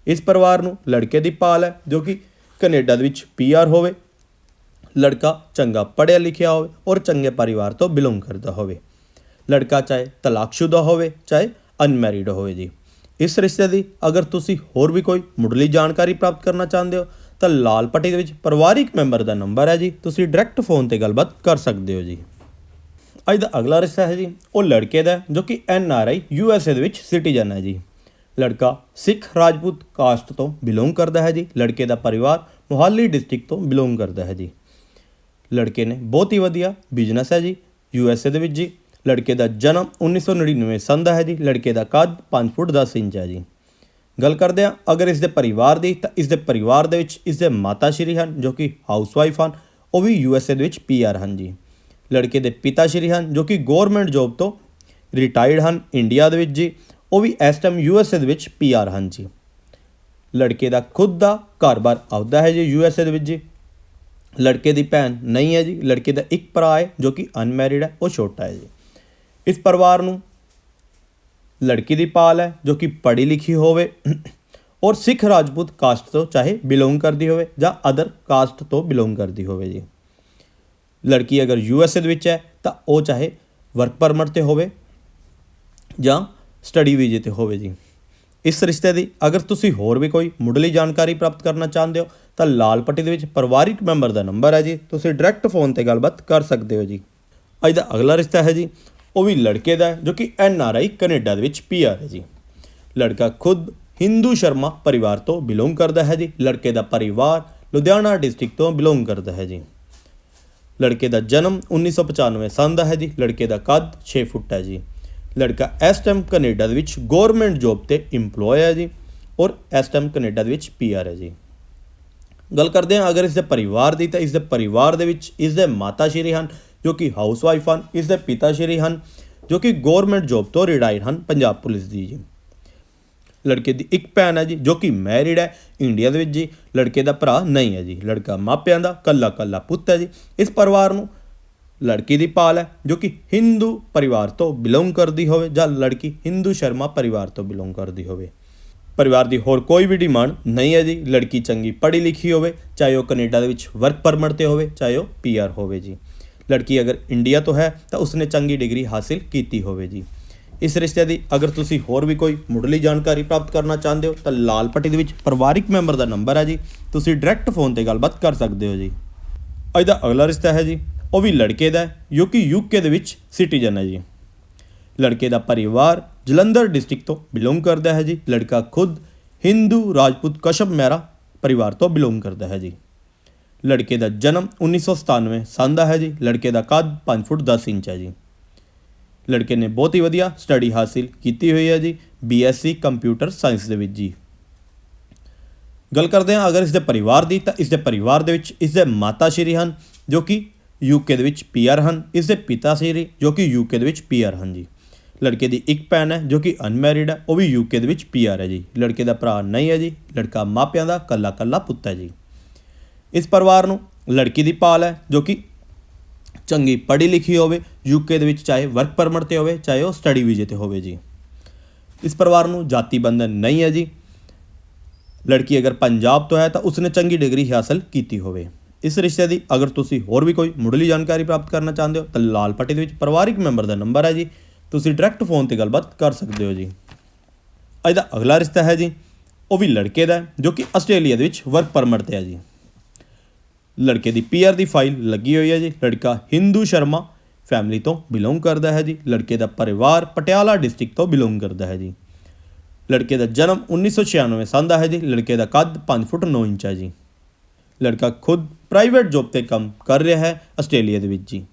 ਇਸ ਪਰਿਵਾਰ ਨੂੰ ਲੜਕੇ ਦੀ ਪਾਲ ਹੈ, ਜੋ ਕਿ ਕੈਨੇਡਾ ਦੇ ਵਿੱਚ ਪੀਆਰ ਹੋਵੇ, ਲੜਕਾ ਚੰਗਾ ਪੜ੍ਹਿਆ ਲਿਖਿਆ ਹੋਵੇ, ਔਰ ਚੰਗੇ ਪਰਿਵਾਰ ਤੋਂ ਬਿਲੋਂਗ ਕਰਦਾ ਹੋਵੇ। ਲੜਕਾ ਚਾਹੇ ਤਲਾਕਸ਼ੁਦਾ ਹੋਵੇ, ਚਾਹੇ ਅਨਮੈਰਿਡ ਹੋਵੇ ਜੀ। ਇਸ ਰਿਸ਼ਤੇ ਦੀ ਅਗਰ ਤੁਸੀਂ ਹੋਰ ਵੀ ਕੋਈ ਮੁੱਢਲੀ ਜਾਣਕਾਰੀ ਪ੍ਰਾਪਤ ਕਰਨਾ ਚਾਹੁੰਦੇ ਹੋ, ਤਾਂ ਲਾਲ ਪੱਟੀ ਦੇ ਵਿੱਚ ਪਰਿਵਾਰਿਕ ਮੈਂਬਰ ਦਾ ਨੰਬਰ ਹੈ ਜੀ। ਤੁਸੀਂ ਡਾਇਰੈਕਟ ਫੋਨ ਤੇ ਗੱਲਬਾਤ ਕਰ ਸਕਦੇ ਹੋ ਜੀ। ਅੱਜ ਦਾ ਅਗਲਾ ਰਿਸ਼ਤਾ ਹੈ ਜੀ, ਉਹ ਲੜਕੇ ਦਾ ਜੋ ਕਿ N R I U S A ਦੇ ਵਿੱਚ ਸਿਟੀਜ਼ਨ ਹੈ ਜੀ। ਲੜਕਾ ਸਿੱਖ ਰਾਜਪੂਤ ਕਾਸਟ ਤੋਂ ਬਿਲੋਂਗ ਕਰਦਾ ਹੈ ਜੀ। ਲੜਕੇ ਦਾ ਪਰਿਵਾਰ ਮੋਹਾਲੀ ਡਿਸਟ੍ਰਿਕਟ ਤੋਂ ਬਿਲੋਂਗ ਕਰਦਾ ਹੈ ਜੀ। ਲੜਕੇ ਨੇ ਬਹੁਤ ਹੀ ਵਧੀਆ ਬਿਜ਼ਨਸ ਹੈ ਜੀ, ਯੂ ਐਸ ਏ ਦੇ ਵਿੱਚ ਜੀ। ਲੜਕੇ ਦਾ ਜਨਮ 1999 ਸੰਨ ਦਾ ਹੈ ਜੀ, ਲੜਕੇ ਦਾ ਕੱਦ 5 ਫੁੱਟ 10 ਇੰਚ ਹੈ ਜੀ। ਗੱਲ ਕਰਦੇ ਹਾਂ ਅਗਰ ਇਸ ਦੇ ਪਰਿਵਾਰ ਦੀ, ਤਾਂ ਇਸ ਦੇ ਪਰਿਵਾਰ ਦੇ ਵਿੱਚ ਇਸ ਦੇ ਮਾਤਾ ਸ਼੍ਰੀ ਹਨ ਜੋ ਕਿ ਹਾਊਸਵਾਈਫ ਹਨ, ਉਹ ਵੀ ਯੂ ਐਸ ਏ ਦੇ ਵਿੱਚ ਪੀ ਆਰ ਹਨ ਜੀ। ਲੜਕੇ ਦੇ ਪਿਤਾ ਸ਼੍ਰੀ ਹਨ ਜੋ ਕਿ ਗਵਰਨਮੈਂਟ ਜੌਬ ਤੋਂ ਰਿਟਾਇਰਡ ਹਨ ਇੰਡੀਆ ਦੇ ਵਿੱਚ ਜੀ, ਉਹ ਵੀ ਇਸ ਟਾਈਮ ਯੂ ਐਸ ਏ ਦੇ ਵਿੱਚ ਪੀ ਆਰ ਹਨ ਜੀ। ਲੜਕੇ ਦਾ ਖੁਦ ਦਾ ਘਰ-ਬਾਰ ਆਉਦਾ ਹੈ ਜੀ ਯੂ ਐਸ ਏ ਦੇ ਵਿੱਚ ਜੀ। ਲੜਕੇ ਦੀ ਭੈਣ ਨਹੀਂ ਹੈ ਜੀ, ਲੜਕੇ ਦਾ ਇੱਕ ਭਰਾ ਹੈ ਜੋ ਕਿ ਅਨਮੈਰਿਡ ਹੈ, ਉਹ ਛੋਟਾ ਹੈ ਜੀ। ਇਸ ਪਰਿਵਾਰ ਨੂੰ। ਲੜਕੀ ਦੀ ਪਾਲ ਹੈ, ਜੋ ਕਿ ਪੜ੍ਹੀ ਲਿਖੀ ਹੋਵੇ ਔਰ ਸਿੱਖ ਰਾਜਪੂਤ ਕਾਸਟ ਤੋਂ ਚਾਹੇ ਬਿਲੋਂਗ ਕਰਦੀ ਹੋਵੇ ਜਾਂ ਅਦਰ ਕਾਸਟ ਤੋਂ ਬਿਲੋਂਗ ਕਰਦੀ ਹੋਵੇ ਜੀ। ਲੜਕੀ ਅਗਰ ਯੂ ਐਸ ਏ ਦੇ ਵਿੱਚ ਹੈ, ਤਾਂ ਉਹ ਚਾਹੇ ਵਰਕ ਪਰਮਿਟ ਤੇ ਹੋਵੇ ਜਾਂ ਸਟੱਡੀ ਵੀਜ਼ੇ ਤੇ ਹੋਵੇ ਜੀ। ਇਸ ਰਿਸ਼ਤੇ ਦੀ ਅਗਰ ਤੁਸੀਂ ਹੋਰ ਵੀ ਕੋਈ ਮੁੱਢਲੀ ਜਾਣਕਾਰੀ ਪ੍ਰਾਪਤ ਕਰਨਾ ਚਾਹੁੰਦੇ ਹੋ, ਤਾਂ ਲਾਲ ਪੱਟੀ ਦੇ ਵਿੱਚ ਪਰਿਵਾਰਿਕ ਮੈਂਬਰ ਦਾ ਨੰਬਰ ਹੈ ਜੀ। ਤੁਸੀਂ ਡਾਇਰੈਕਟ ਫੋਨ ਤੇ ਗੱਲਬਾਤ ਕਰ ਸਕਦੇ ਹੋ ਜੀ। ਅੱਜ ਦਾ ਅਗਲਾ ਰਿਸ਼ਤਾ ਹੈ ਜੀ ਉਹ ਵੀ ਲੜਕੇ ਦਾ ਜੋ ਕਿ ਐਨ ਆਰ ਆਈ ਕੈਨੇਡਾ ਦੇ ਵਿੱਚ ਪੀ ਆਰ ਹੈ ਜੀ। ਲੜਕਾ ਖੁਦ ਹਿੰਦੂ ਸ਼ਰਮਾ ਪਰਿਵਾਰ ਤੋਂ ਬਿਲੋਂਗ ਕਰਦਾ ਹੈ ਜੀ। ਲੜਕੇ ਦਾ ਪਰਿਵਾਰ ਲੁਧਿਆਣਾ ਡਿਸਟ੍ਰਿਕਟ ਤੋਂ ਬਿਲੋਂਗ ਕਰਦਾ ਹੈ ਜੀ। ਲੜਕੇ ਦਾ ਜਨਮ 1995 ਸਾਲ ਦਾ ਹੈ ਜੀ। ਲੜਕੇ ਦਾ ਕੱਦ 6 ਫੁੱਟ ਹੈ ਜੀ। ਲੜਕਾ ਇਸ ਟਾਈਮ ਕੈਨੇਡਾ ਦੇ ਵਿੱਚ ਗਵਰਨਮੈਂਟ ਜੌਬ ਤੇ EMPLOYE ਹੈ ਜੀ ਔਰ ਇਸ ਟਾਈਮ ਕੈਨੇਡਾ ਦੇ ਵਿੱਚ ਪੀਆਰ ਹੈ ਜੀ। ਗੱਲ ਕਰਦੇ ਹਾਂ, ਅਗਰ ਇਸ ਦੇ ਪਰਿਵਾਰ ਦੀ ਤਾਂ ਇਸ ਦੇ ਪਰਿਵਾਰ ਦੇ ਵਿੱਚ ਇਸ ਦੇ ਮਾਤਾ ਸ਼੍ਰੀ ਹਨ। ਜੋ ਕਿ ਹਾਊਸਵਾਈਫ ਹਨ ਇਸ ਦੇ ਪਿਤਾ ਸ਼੍ਰੀ ਹਨ, ਜੋ ਕਿ ਗਵਰਨਮੈਂਟ ਜੌਬ ਤੋਂ ਰਿਟਾਇਰ ਹਨ, ਪੰਜਾਬ ਪੁਲਿਸ ਦੀ ਜੀ। ਲੜਕੇ ਦੀ ਇੱਕ ਭੈਣ ਹੈ ਜੀ, ਜੋ ਕਿ ਮੈਰਿਡ ਹੈ ਇੰਡੀਆ ਦੇ ਵਿੱਚ ਜੀ। ਲੜਕੇ ਦਾ ਭਰਾ ਨਹੀਂ ਹੈ ਜੀ, ਲੜਕਾ ਮਾਪਿਆਂ ਦਾ ਕੱਲਾ ਕੱਲਾ ਪੁੱਤ ਹੈ ਜੀ। ਇਸ ਪਰਿਵਾਰ ਨੂੰ ਲੜਕੀ ਦੀ ਪਾਲ ਹੈ, ਜੋ ਕਿ ਹਿੰਦੂ ਪਰਿਵਾਰ ਤੋਂ ਬਿਲੋਂਗ ਕਰਦੀ ਹੋਵੇ ਜਾਂ ਲੜਕੀ ਹਿੰਦੂ ਸ਼ਰਮਾ ਪਰਿਵਾਰ ਤੋਂ ਬਿਲੋਂਗ ਕਰਦੀ ਹੋਵੇ। ਪਰਿਵਾਰ ਦੀ ਹੋਰ ਕੋਈ ਵੀ ਡਿਮਾਂਡ ਨਹੀਂ ਹੈ ਜੀ, ਲੜਕੀ ਚੰਗੀ ਪੜ੍ਹੀ ਲਿਖੀ ਹੋਵੇ, ਚਾਹੇ ਉਹ ਕੈਨੇਡਾ ਦੇ ਵਿੱਚ ਵਰਕ ਪਰਮਿਟ ਤੇ ਹੋਵੇ, ਚਾਹੇ ਉਹ ਪੀਆਰ ਹੋਵੇ ਜੀ। ਲੜਕੀ ਅਗਰ ਇੰਡੀਆ ਤੋਂ ਹੈ, ਤਾਂ ਉਸਨੇ ਚੰਗੀ ਡਿਗਰੀ ਹਾਸਿਲ ਕੀਤੀ ਹੋਵੇ ਜੀ। ਇਸ ਰਿਸ਼ਤੇ ਦੀ ਅਗਰ ਤੁਸੀਂ ਹੋਰ ਵੀ ਕੋਈ ਮੁੱਢਲੀ ਜਾਣਕਾਰੀ ਪ੍ਰਾਪਤ ਕਰਨਾ ਚਾਹੁੰਦੇ ਹੋ, ਤਾਂ ਲਾਲ ਪੱਟੀ ਦੇ ਵਿੱਚ ਪਰਿਵਾਰਿਕ ਮੈਂਬਰ ਦਾ ਨੰਬਰ ਹੈ ਜੀ। ਤੁਸੀਂ ਡਾਇਰੈਕਟ ਫੋਨ ਤੇ ਗੱਲਬਾਤ ਕਰ ਸਕਦੇ ਹੋ ਜੀ। ਅੱਜ ਦਾ ਅਗਲਾ ਰਿਸ਼ਤਾ ਹੈ ਜੀ। ਉਹ ਵੀ ਲੜਕੇ ਦਾ ਜੋ ਕਿ ਯੂਕੇ ਦੇ ਵਿੱਚ ਸਿਟੀਜ਼ਨ ਹੈ ਜੀ। ਲੜਕੇ ਦਾ ਪਰਿਵਾਰ ਜਲੰਧਰ ਡਿਸਟ੍ਰਿਕਟ ਤੋਂ ਬਿਲੋਂਗ ਕਰਦਾ ਹੈ ਜੀ। ਲੜਕਾ ਖੁਦ ਹਿੰਦੂ ਰਾਜਪੂਤ ਕਸ਼ਪ ਮਹਿਰਾ ਪਰਿਵਾਰ ਤੋਂ ਬਿਲੋਂਗ ਕਰਦਾ ਹੈ ਜੀ। ਲੜਕੇ ਦਾ ਜਨਮ 1997 ਸੰਨ ਦਾ ਹੈ ਜੀ। ਲੜਕੇ ਦਾ ਕੱਦ 5 ਫੁੱਟ 10 ਇੰਚ ਹੈ ਜੀ। ਲੜਕੇ ਨੇ ਬਹੁਤ ਹੀ ਵਧੀਆ ਸਟੱਡੀ ਹਾਸਿਲ ਕੀਤੀ ਹੋਈ ਹੈ ਜੀ ਬੀਐਸਸੀ ਕੰਪਿਊਟਰ ਸਾਇੰਸ ਦੇ ਵਿੱਚ ਜੀ। ਗੱਲ ਕਰਦੇ ਹਾਂ ਅਗਰ ਇਸ ਦੇ ਪਰਿਵਾਰ ਦੀ, ਤਾਂ ਇਸ ਦੇ ਪਰਿਵਾਰ ਦੇ ਵਿੱਚ ਇਸ ਦੇ ਮਾਤਾ ਸ਼੍ਰੀ ਹਨ, ਜੋ ਕਿ ਯੂਕੇ ਦੇ ਵਿੱਚ ਪੀਆਰ ਹਨ। ਇਸ ਦੇ ਪਿਤਾ ਸ਼੍ਰੀ, ਜੋ ਕਿ ਯੂਕੇ ਦੇ ਵਿੱਚ ਪੀਆਰ ਹਨ ਜੀ। ਲੜਕੇ ਦੀ ਇੱਕ ਭੈਣ ਹੈ, ਜੋ ਕਿ ਅਨਮੈਰਿਡ ਹੈ, ਉਹ ਵੀ ਯੂਕੇ ਦੇ ਵਿੱਚ ਪੀਆਰ ਹੈ ਜੀ। ਲੜਕੇ ਦਾ ਭਰਾ ਨਹੀਂ ਹੈ ਜੀ। ਲੜਕਾ ਮਾਪਿਆਂ ਦਾ ਕੱਲਾ ਕੱਲਾ ਪੁੱਤ ਹੈ ਜੀ। ਇਸ ਪਰਿਵਾਰ ਨੂੰ ਲੜਕੀ ਦੀ ਪਾਲ ਹੈ, ਜੋ ਕਿ ਚੰਗੀ ਪੜ੍ਹੀ ਲਿਖੀ ਹੋਵੇ ਯੂਕੇ ਦੇ ਵਿੱਚ ਚਾਹੇ ਵਰਕ ਪਰਮਿਟ ਤੇ ਹੋਵੇ, ਚਾਹੇ ਉਹ ਸਟੱਡੀ ਵੀਜ਼ੇ ਤੇ ਹੋਵੇ ਜੀ। ਇਸ ਪਰਿਵਾਰ ਨੂੰ ਜਾਤੀ ਬੰਧਨ ਨਹੀਂ ਹੈ ਜੀ। ਲੜਕੀ ਅਗਰ ਪੰਜਾਬ ਤੋਂ ਹੈ ਤਾਂ ਉਸਨੇ ਚੰਗੀ ਡਿਗਰੀ ਹਾਸਲ ਕੀਤੀ ਹੋਵੇ। ਇਸ ਰਿਸ਼ਤੇ ਦੀ ਅਗਰ ਤੁਸੀਂ ਹੋਰ ਵੀ ਕੋਈ ਮੁੱਢਲੀ ਜਾਣਕਾਰੀ ਪ੍ਰਾਪਤ ਕਰਨਾ ਚਾਹੁੰਦੇ ਹੋ, ਤਾਂ ਲਾਲ ਪੱਟੀ ਦੇ ਵਿੱਚ ਪਰਿਵਾਰਿਕ ਮੈਂਬਰ ਦਾ ਨੰਬਰ ਹੈ ਜੀ। ਤੁਸੀਂ ਡਾਇਰੈਕਟ ਫੋਨ ਤੇ ਗੱਲਬਾਤ ਕਰ ਸਕਦੇ ਹੋ ਜੀ। ਅੱਜ ਦਾ ਅਗਲਾ ਰਿਸ਼ਤਾ ਹੈ ਜੀ, ਉਹ ਵੀ ਲੜਕੇ ਦਾ ਜੋ ਕਿ ਆਸਟ੍ਰੇਲੀਆ ਦੇ ਵਿੱਚ ਵਰਕ ਪਰਮਿਟ ਤੇ ਹੈ ਜੀ। ਲੜਕੇ ਦੀ ਪੀਆਰ ਦੀ ਫਾਈਲ ਲੱਗੀ ਹੋਈ ਹੈ ਜੀ। ਲੜਕਾ ਹਿੰਦੂ ਸ਼ਰਮਾ ਫੈਮਿਲੀ ਤੋਂ ਬਿਲੋਂਗ ਕਰਦਾ ਹੈ ਜੀ। ਲੜਕੇ ਦਾ ਪਰਿਵਾਰ ਪਟਿਆਲਾ ਡਿਸਟ੍ਰਿਕਟ ਤੋਂ ਬਿਲੋਂਗ ਕਰਦਾ ਹੈ ਜੀ। ਲੜਕੇ ਦਾ ਜਨਮ 1996 ਸਾਲ ਦਾ ਹੈ ਜੀ। ਲੜਕੇ ਦਾ ਕੱਦ 5 ਫੁੱਟ 9 ਇੰਚ ਹੈ ਜੀ। ਲੜਕਾ ਖੁਦ ਪ੍ਰਾਈਵੇਟ ਜੌਬ ਤੇ ਕੰਮ ਕਰ ਰਿਹਾ ਹੈ ਆਸਟ੍ਰੇਲੀਆ ਦੇ ਵਿੱਚ ਜੀ।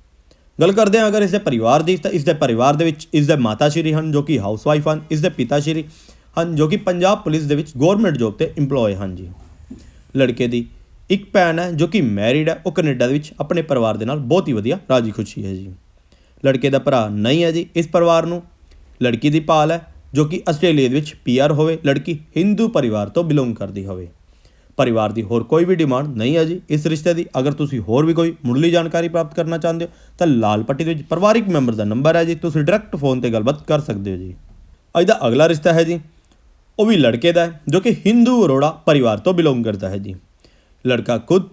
ਗੱਲ ਕਰਦੇ ਹਾਂ ਅਗਰ ਇਸ ਦੇ ਪਰਿਵਾਰ ਦੀ, ਤਾਂ ਇਸ ਦੇ ਪਰਿਵਾਰ ਦੇ ਵਿੱਚ ਇਸ ਦੇ ਮਾਤਾ ਸ਼੍ਰੀ ਹਨ ਜੋ ਕਿ ਹਾਊਸ ਵਾਈਫ ਹਨ ਇਸ ਦੇ ਪਿਤਾ ਸ਼੍ਰੀ ਹਨ ਜੋ ਕਿ ਪੰਜਾਬ ਪੁਲਿਸ ਦੇ ਵਿੱਚ ਗਵਰਨਮੈਂਟ ਜੌਬ ਤੇ EMPLOYE ਹਨ ਜੀ। ਲੜਕੇ ਦੀ ਇੱਕ ਭੈਣ ਹੈ ਜੋ ਕਿ ਮੈਰਿਡ ਹੈ, ਉਹ ਕੈਨੇਡਾ ਦੇ ਵਿੱਚ ਆਪਣੇ ਪਰਿਵਾਰ ਦੇ ਨਾਲ ਬਹੁਤ ਹੀ ਵਧੀਆ ਰਾਜੀ ਖੁਸ਼ੀ ਹੈ ਜੀ। ਲੜਕੇ ਦਾ ਭਰਾ ਨਹੀਂ ਹੈ ਜੀ ਇਸ ਪਰਿਵਾਰ ਨੂੰ। ਲੜਕੀ ਦੀ ਭਾਲ ਹੈ ਜੋ ਕਿ ਆਸਟ੍ਰੇਲੀਆ ਦੇ ਵਿੱਚ ਪੀਆਰ ਹੋਵੇ, ਲੜਕੀ ਹਿੰਦੂ ਪਰਿਵਾਰ ਤੋਂ ਬਿਲੋਂਗ ਕਰਦੀ ਹੋਵੇ। ਪਰਿਵਾਰ ਦੀ ਹੋਰ ਕੋਈ ਵੀ ਡਿਮਾਂਡ ਨਹੀਂ ਹੈ ਜੀ। ਇਸ ਰਿਸ਼ਤੇ ਦੀ ਅਗਰ ਤੁਸੀਂ ਹੋਰ ਵੀ ਕੋਈ ਮੁੱਢਲੀ ਜਾਣਕਾਰੀ ਪ੍ਰਾਪਤ ਕਰਨਾ ਚਾਹੁੰਦੇ ਹੋ, ਤਾਂ ਲਾਲ ਪੱਟੀ ਦੇ ਵਿੱਚ ਪਰਿਵਾਰਿਕ ਮੈਂਬਰ ਦਾ ਨੰਬਰ ਹੈ ਜੀ। ਤੁਸੀਂ ਡਾਇਰੈਕਟ ਫੋਨ ਤੇ ਗੱਲਬਾਤ ਕਰ ਸਕਦੇ ਹੋ ਜੀ। ਅੱਜ ਦਾ ਅਗਲਾ ਰਿਸ਼ਤਾ ਹੈ ਜੀ, ਉਹ ਵੀ ਲੜਕੇ ਦਾ ਜੋ ਕਿ ਹਿੰਦੂ ਅਰੋੜਾ ਪਰਿਵਾਰ ਤੋਂ ਬਿਲੋਂਗ ਕਰਦਾ ਹੈ ਜੀ। ਲੜਕਾ ਖੁਦ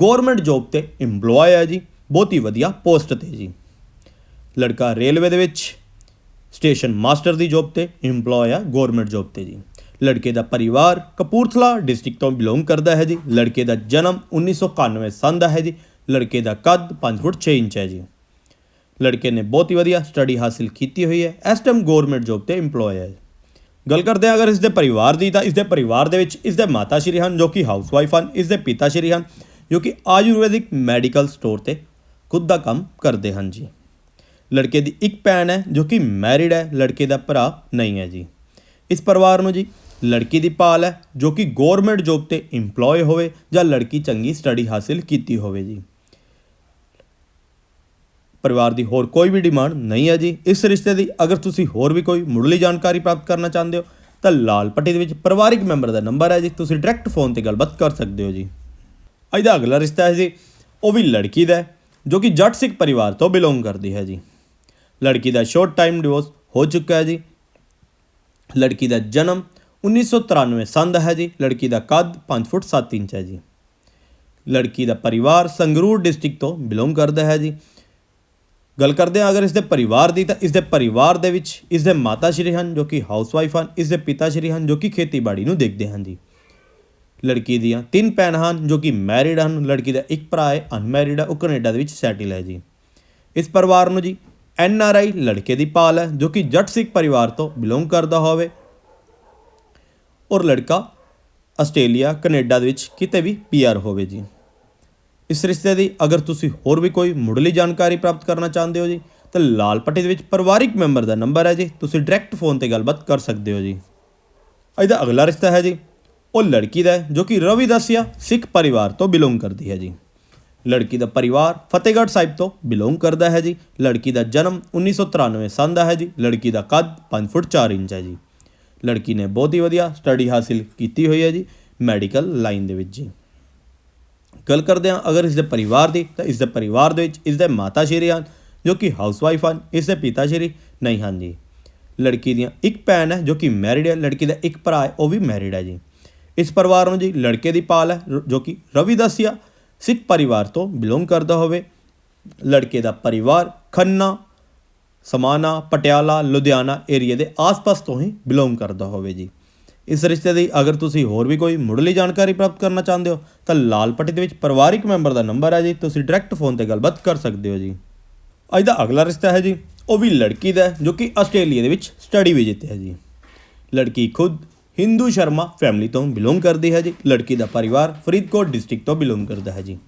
ਗਵਰਨਮੈਂਟ ਜੌਬ ਤੇ EMPLOYE ਹੈ ਜੀ। ਬਹੁਤ ਹੀ ਵਧੀਆ ਪੋਸਟ ਤੇ ਜੀ। ਲੜਕਾ ਰੇਲਵੇ ਦੇ ਵਿੱਚ ਸਟੇਸ਼ਨ ਮਾਸਟਰ ਦੀ ਜੌਬ ਤੇ EMPLOYE ਆ ਗਵਰਨਮੈਂਟ ਜੌਬ ਤੇ ਜੀ। ਲੜਕੇ ਦਾ ਪਰਿਵਾਰ ਕਪੂਰਥਲਾ ਡਿਸਟ੍ਰਿਕਟ ਤੋਂ ਬਿਲੋਂਗ ਕਰਦਾ ਹੈ ਜੀ। ਲੜਕੇ ਦਾ ਜਨਮ 1991 ਸਨ ਦਾ ਹੈ ਜੀ। ਲੜਕੇ ਦਾ ਕੱਦ 5 ਫੁੱਟ 6 ਇੰਚ ਹੈ ਜੀ। ਲੜਕੇ ਨੇ ਬਹੁਤ ਹੀ ਵਧੀਆ ਸਟੱਡੀ ਹਾਸਿਲ ਕੀਤੀ ਹੋਈ ਹੈ। ਇਸ ਟਾਈਮ ਗਵਰਨਮੈਂਟ ਜੌਬ ਤੇ EMPLOYE ਹੈ ਗੱਲ ਕਰਦੇ ਹਾਂ ਅਗਰ ਇਸ ਦੇ ਪਰਿਵਾਰ ਦੀ ਤਾਂ ਇਸ ਦੇ ਪਰਿਵਾਰ ਦੇ ਵਿੱਚ ਇਸ ਦੇ ਮਾਤਾ ਸ਼੍ਰੀ ਹਨ ਜੋ ਕਿ ਹਾਊਸਵਾਈਫ ਹਨ ਇਸ ਦੇ ਪਿਤਾ ਸ਼੍ਰੀ ਹਨ, ਜੋ ਕਿ ਆਯੁਰਵੈਦਿਕ ਮੈਡੀਕਲ ਸਟੋਰ ਤੇ ਖੁਦ ਦਾ ਕੰਮ ਕਰਦੇ ਹਨ ਜੀ। ਲੜਕੇ ਦੀ ਇੱਕ ਭੈਣ ਹੈ ਜੋ ਕਿ ਮੈਰਿਡ ਹੈ, ਲੜਕੇ ਦਾ ਭਰਾ ਨਹੀਂ ਹੈ ਜੀ। ਇਸ ਪਰਿਵਾਰ ਨੂੰ ਜੀ ਲੜਕੀ ਦੀ ਭਾਲ ਹੈ ਜੋ ਕਿ ਗਵਰਨਮੈਂਟ ਜੋਬ ਤੇ EMPLOYE ਹੋਵੇ ਜਾਂ ਲੜਕੀ ਚੰਗੀ ਸਟੱਡੀ ਹਾਸਿਲ ਕੀਤੀ ਹੋਵੇ ਜੀ। ਪਰਿਵਾਰ ਦੀ ਹੋਰ ਕੋਈ ਵੀ ਡਿਮਾਂਡ ਨਹੀਂ ਹੈ ਜੀ। ਇਸ ਰਿਸ਼ਤੇ ਦੀ ਅਗਰ ਤੁਸੀਂ ਹੋਰ ਵੀ ਕੋਈ ਮੁੱਢਲੀ ਜਾਣਕਾਰੀ ਪ੍ਰਾਪਤ ਕਰਨਾ ਚਾਹੁੰਦੇ ਹੋ, ਤਾਂ ਲਾਲ ਪੱਟੀ ਦੇ ਵਿੱਚ ਪਰਿਵਾਰਿਕ ਮੈਂਬਰ ਦਾ ਨੰਬਰ ਹੈ ਜੀ। ਤੁਸੀਂ ਡਾਇਰੈਕਟ ਫੋਨ ਤੇ ਗੱਲਬਾਤ ਕਰ ਸਕਦੇ ਹੋ ਜੀ। ਅੱਜ ਦਾ ਅਗਲਾ ਰਿਸ਼ਤਾ ਹੈ ਜੀ, ਉਹ ਵੀ ਲੜਕੀ ਦਾ ਜੋ ਕਿ ਜੱਟ ਸਿੱਖ ਪਰਿਵਾਰ ਤੋਂ ਬਿਲੋਂਗ ਕਰਦੀ ਹੈ ਜੀ। ਲੜਕੀ ਦਾ ਸ਼ਾਰਟ ਟਾਈਮ ਡਿਵੋਰਸ ਹੋ ਚੁੱਕਾ ਹੈ ਜੀ। ਲੜਕੀ ਦਾ ਜਨਮ 1993 ਸੰਨ ਦਾ ਹੈ ਜੀ। ਲੜਕੀ ਦਾ ਕੱਦ 5 ਫੁੱਟ 7 ਇੰਚ ਹੈ ਜੀ। ਲੜਕੀ ਦਾ ਪਰਿਵਾਰ ਸੰਗਰੂਰ ਡਿਸਟ੍ਰਿਕਟ ਤੋਂ ਬਿਲੋਂਗ ਕਰਦਾ ਹੈ ਜੀ। ਗੱਲ ਕਰਦੇ ਹਾਂ, ਅਗਰ ਇਸ ਦੇ ਪਰਿਵਾਰ ਦੀ ਤਾਂ ਇਸ ਦੇ ਪਰਿਵਾਰ ਦੇ ਵਿੱਚ ਇਸ ਦੇ ਮਾਤਾ ਸ਼੍ਰੀ ਹਨ ਜੋ ਕਿ ਹਾਊਸਵਾਈਫ ਹਨ, ਇਸ ਦੇ ਪਿਤਾ ਸ਼੍ਰੀ ਹਨ ਜੋ ਕਿ ਖੇਤੀਬਾੜੀ ਨੂੰ ਦੇਖਦੇ ਹਨ ਜੀ। ਲੜਕੀ ਦੀਆਂ ਤਿੰਨ ਭੈਣਾਂ ਹਨ ਜੋ ਕਿ ਮੈਰਿਡ ਹਨ, ਲੜਕੀ ਦਾ ਇੱਕ ਭਰਾ ਹੈ ਅਨਮੈਰਿਡ ਹੈ, ਉਹ ਕੈਨੇਡਾ ਦੇ ਵਿੱਚ ਸੈਟਲ ਹੈ ਜੀ। ਇਸ ਪਰਿਵਾਰ ਨੂੰ ਜੀ ਐਨ ਆਰ ਆਈ ਲੜਕੇ ਦੀ ਭਾਲ ਹੈ ਜੋ ਕਿ ਜੱਟ ਸਿੱਖ ਪਰਿਵਾਰ ਤੋਂ ਬਿਲੋਂਗ ਕਰਦਾ ਹੋਵੇ। ਔਰ ਲੜਕਾ ਆਸਟ੍ਰੇਲੀਆ, ਕੈਨੇਡਾ ਦੇ ਵਿੱਚ ਕਿਤੇ ਵੀ ਪੀਆਰ ਹੋਵੇ ਜੀ। ਇਸ ਰਿਸ਼ਤੇ ਦੀ ਅਗਰ ਤੁਸੀਂ ਹੋਰ ਵੀ ਕੋਈ ਮੁੱਢਲੀ ਜਾਣਕਾਰੀ ਪ੍ਰਾਪਤ ਕਰਨਾ ਚਾਹੁੰਦੇ ਹੋ ਜੀ, ਤਾਂ ਲਾਲ ਪੱਟੀ ਦੇ ਵਿੱਚ ਪਰਿਵਾਰਿਕ ਮੈਂਬਰ ਦਾ ਨੰਬਰ ਹੈ ਜੀ। ਤੁਸੀਂ ਡਾਇਰੈਕਟ ਫੋਨ ਤੇ ਗੱਲਬਾਤ ਕਰ ਸਕਦੇ ਹੋ ਜੀ। ਇਹਦਾ ਅਗਲਾ ਰਿਸ਼ਤਾ ਹੈ ਜੀ, ਉਹ ਲੜਕੀ ਦਾ ਹੈ, ਜੋ ਕਿ ਰਵੀ ਰਵਿਦਾਸੀਆ ਸਿੱਖ ਪਰਿਵਾਰ ਤੋਂ ਬਿਲੋਂਗ ਕਰਦੀ ਹੈ ਜੀ। ਲੜਕੀ ਦਾ ਪਰਿਵਾਰ ਫਤਿਹਗੜ੍ਹ ਸਾਹਿਬ ਤੋਂ ਬਿਲੋਂਗ ਕਰਦਾ ਹੈ ਜੀ। ਲੜਕੀ ਦਾ ਜਨਮ 1993 ਸੰਨ ਦਾ ਹੈ ਜੀ। ਲੜਕੀ ਦਾ ਕੱਦ 5 ਫੁੱਟ 4 ਇੰਚ ਹੈ ਜੀ। ਲੜਕੀ ਨੇ ਬਹੁਤ ਹੀ ਵਧੀਆ ਸਟੱਡੀ ਹਾਸਿਲ ਕੀਤੀ ਹੋਈ ਹੈ ਜੀ ਮੈਡੀਕਲ ਲਾਈਨ ਦੇ ਵਿੱਚ ਜੀ। ਗੱਲ ਕਰਦੇ ਹਾਂ। ਅਗਰ ਇਸ ਦੇ ਪਰਿਵਾਰ ਦੀ, ਤਾਂ ਇਸ ਦੇ ਪਰਿਵਾਰ ਦੇ ਵਿੱਚ ਇਸ ਦੇ ਮਾਤਾ ਸ਼੍ਰੀ ਹਨ, ਜੋ ਕਿ ਹਾਊਸਵਾਈਫ ਹਨ ਇਸ ਦੇ ਪਿਤਾ ਸ਼੍ਰੀ ਨਹੀਂ ਹਨ ਜੀ। ਲੜਕੀ ਦੀਆਂ ਇੱਕ ਭੈਣ ਹੈ, ਜੋ ਕਿ ਮੈਰਿਡ ਹੈ। ਲੜਕੀ ਦਾ ਇੱਕ ਭਰਾ ਹੈ, ਉਹ ਵੀ ਮੈਰਿਡ ਹੈ ਜੀ। ਇਸ ਪਰਿਵਾਰ ਨੂੰ ਜੀ ਲੜਕੇ ਦੀ ਪਾਲ ਹੈ, ਰ- ਜੋ ਕਿ ਰਵਿਦਾਸੀਆ ਸਿੱਖ ਪਰਿਵਾਰ ਤੋਂ ਬਿਲੋਂਗ ਕਰਦਾ ਹੋਵੇ। ਲੜਕੇ ਦਾ ਪਰਿਵਾਰ ਖੰਨਾ, ਸਮਾਨਾ, ਪਟਿਆਲਾ, ਲੁਧਿਆਣਾ ਏਰੀਆ ਦੇ ਆਸ-ਪਾਸ ਤੋਂ ਹੀ ਬਿਲੋਂਗ ਕਰਦਾ ਹੋਵੇ ਜੀ। ਇਸ ਰਿਸ਼ਤੇ ਦੀ ਅਗਰ ਤੁਸੀਂ ਹੋਰ ਵੀ ਕੋਈ ਮੁੱਢਲੀ ਜਾਣਕਾਰੀ ਪ੍ਰਾਪਤ ਕਰਨਾ ਚਾਹੁੰਦੇ ਹੋ, ਤਾਂ ਲਾਲ ਪੱਟੀ ਦੇ ਵਿੱਚ ਪਰਿਵਾਰਿਕ ਮੈਂਬਰ ਦਾ ਨੰਬਰ ਹੈ ਜੀ, ਤੁਸੀਂ ਡਾਇਰੈਕਟ ਫੋਨ ਤੇ ਗੱਲਬਾਤ ਕਰ ਸਕਦੇ ਹੋ ਜੀ। ਅੱਜ ਦਾ ਅਗਲਾ ਰਿਸ਼ਤਾ ਹੈ ਜੀ, ਉਹ ਵੀ ਲੜਕੀ ਦਾ ਜੋ ਕਿ ਆਸਟ੍ਰੇਲੀਆ ਦੇ ਵਿੱਚ ਸਟੱਡੀ ਵੀਜ਼ੇ ਤੇ ਹੈ ਜੀ। ਲੜਕੀ ਖੁਦ ਹਿੰਦੂ ਸ਼ਰਮਾ ਫੈਮਿਲੀ ਤੋਂ ਬਿਲੋਂਗ ਕਰਦੀ ਹੈ ਜੀ, ਲੜਕੀ ਦਾ ਪਰਿਵਾਰ ਫਰੀਦਕੋਟ ਡਿਸਟ੍ਰਿਕਟ ਤੋਂ ਬਿਲੋਂਗ ਕਰਦਾ ਹੈ ਜੀ।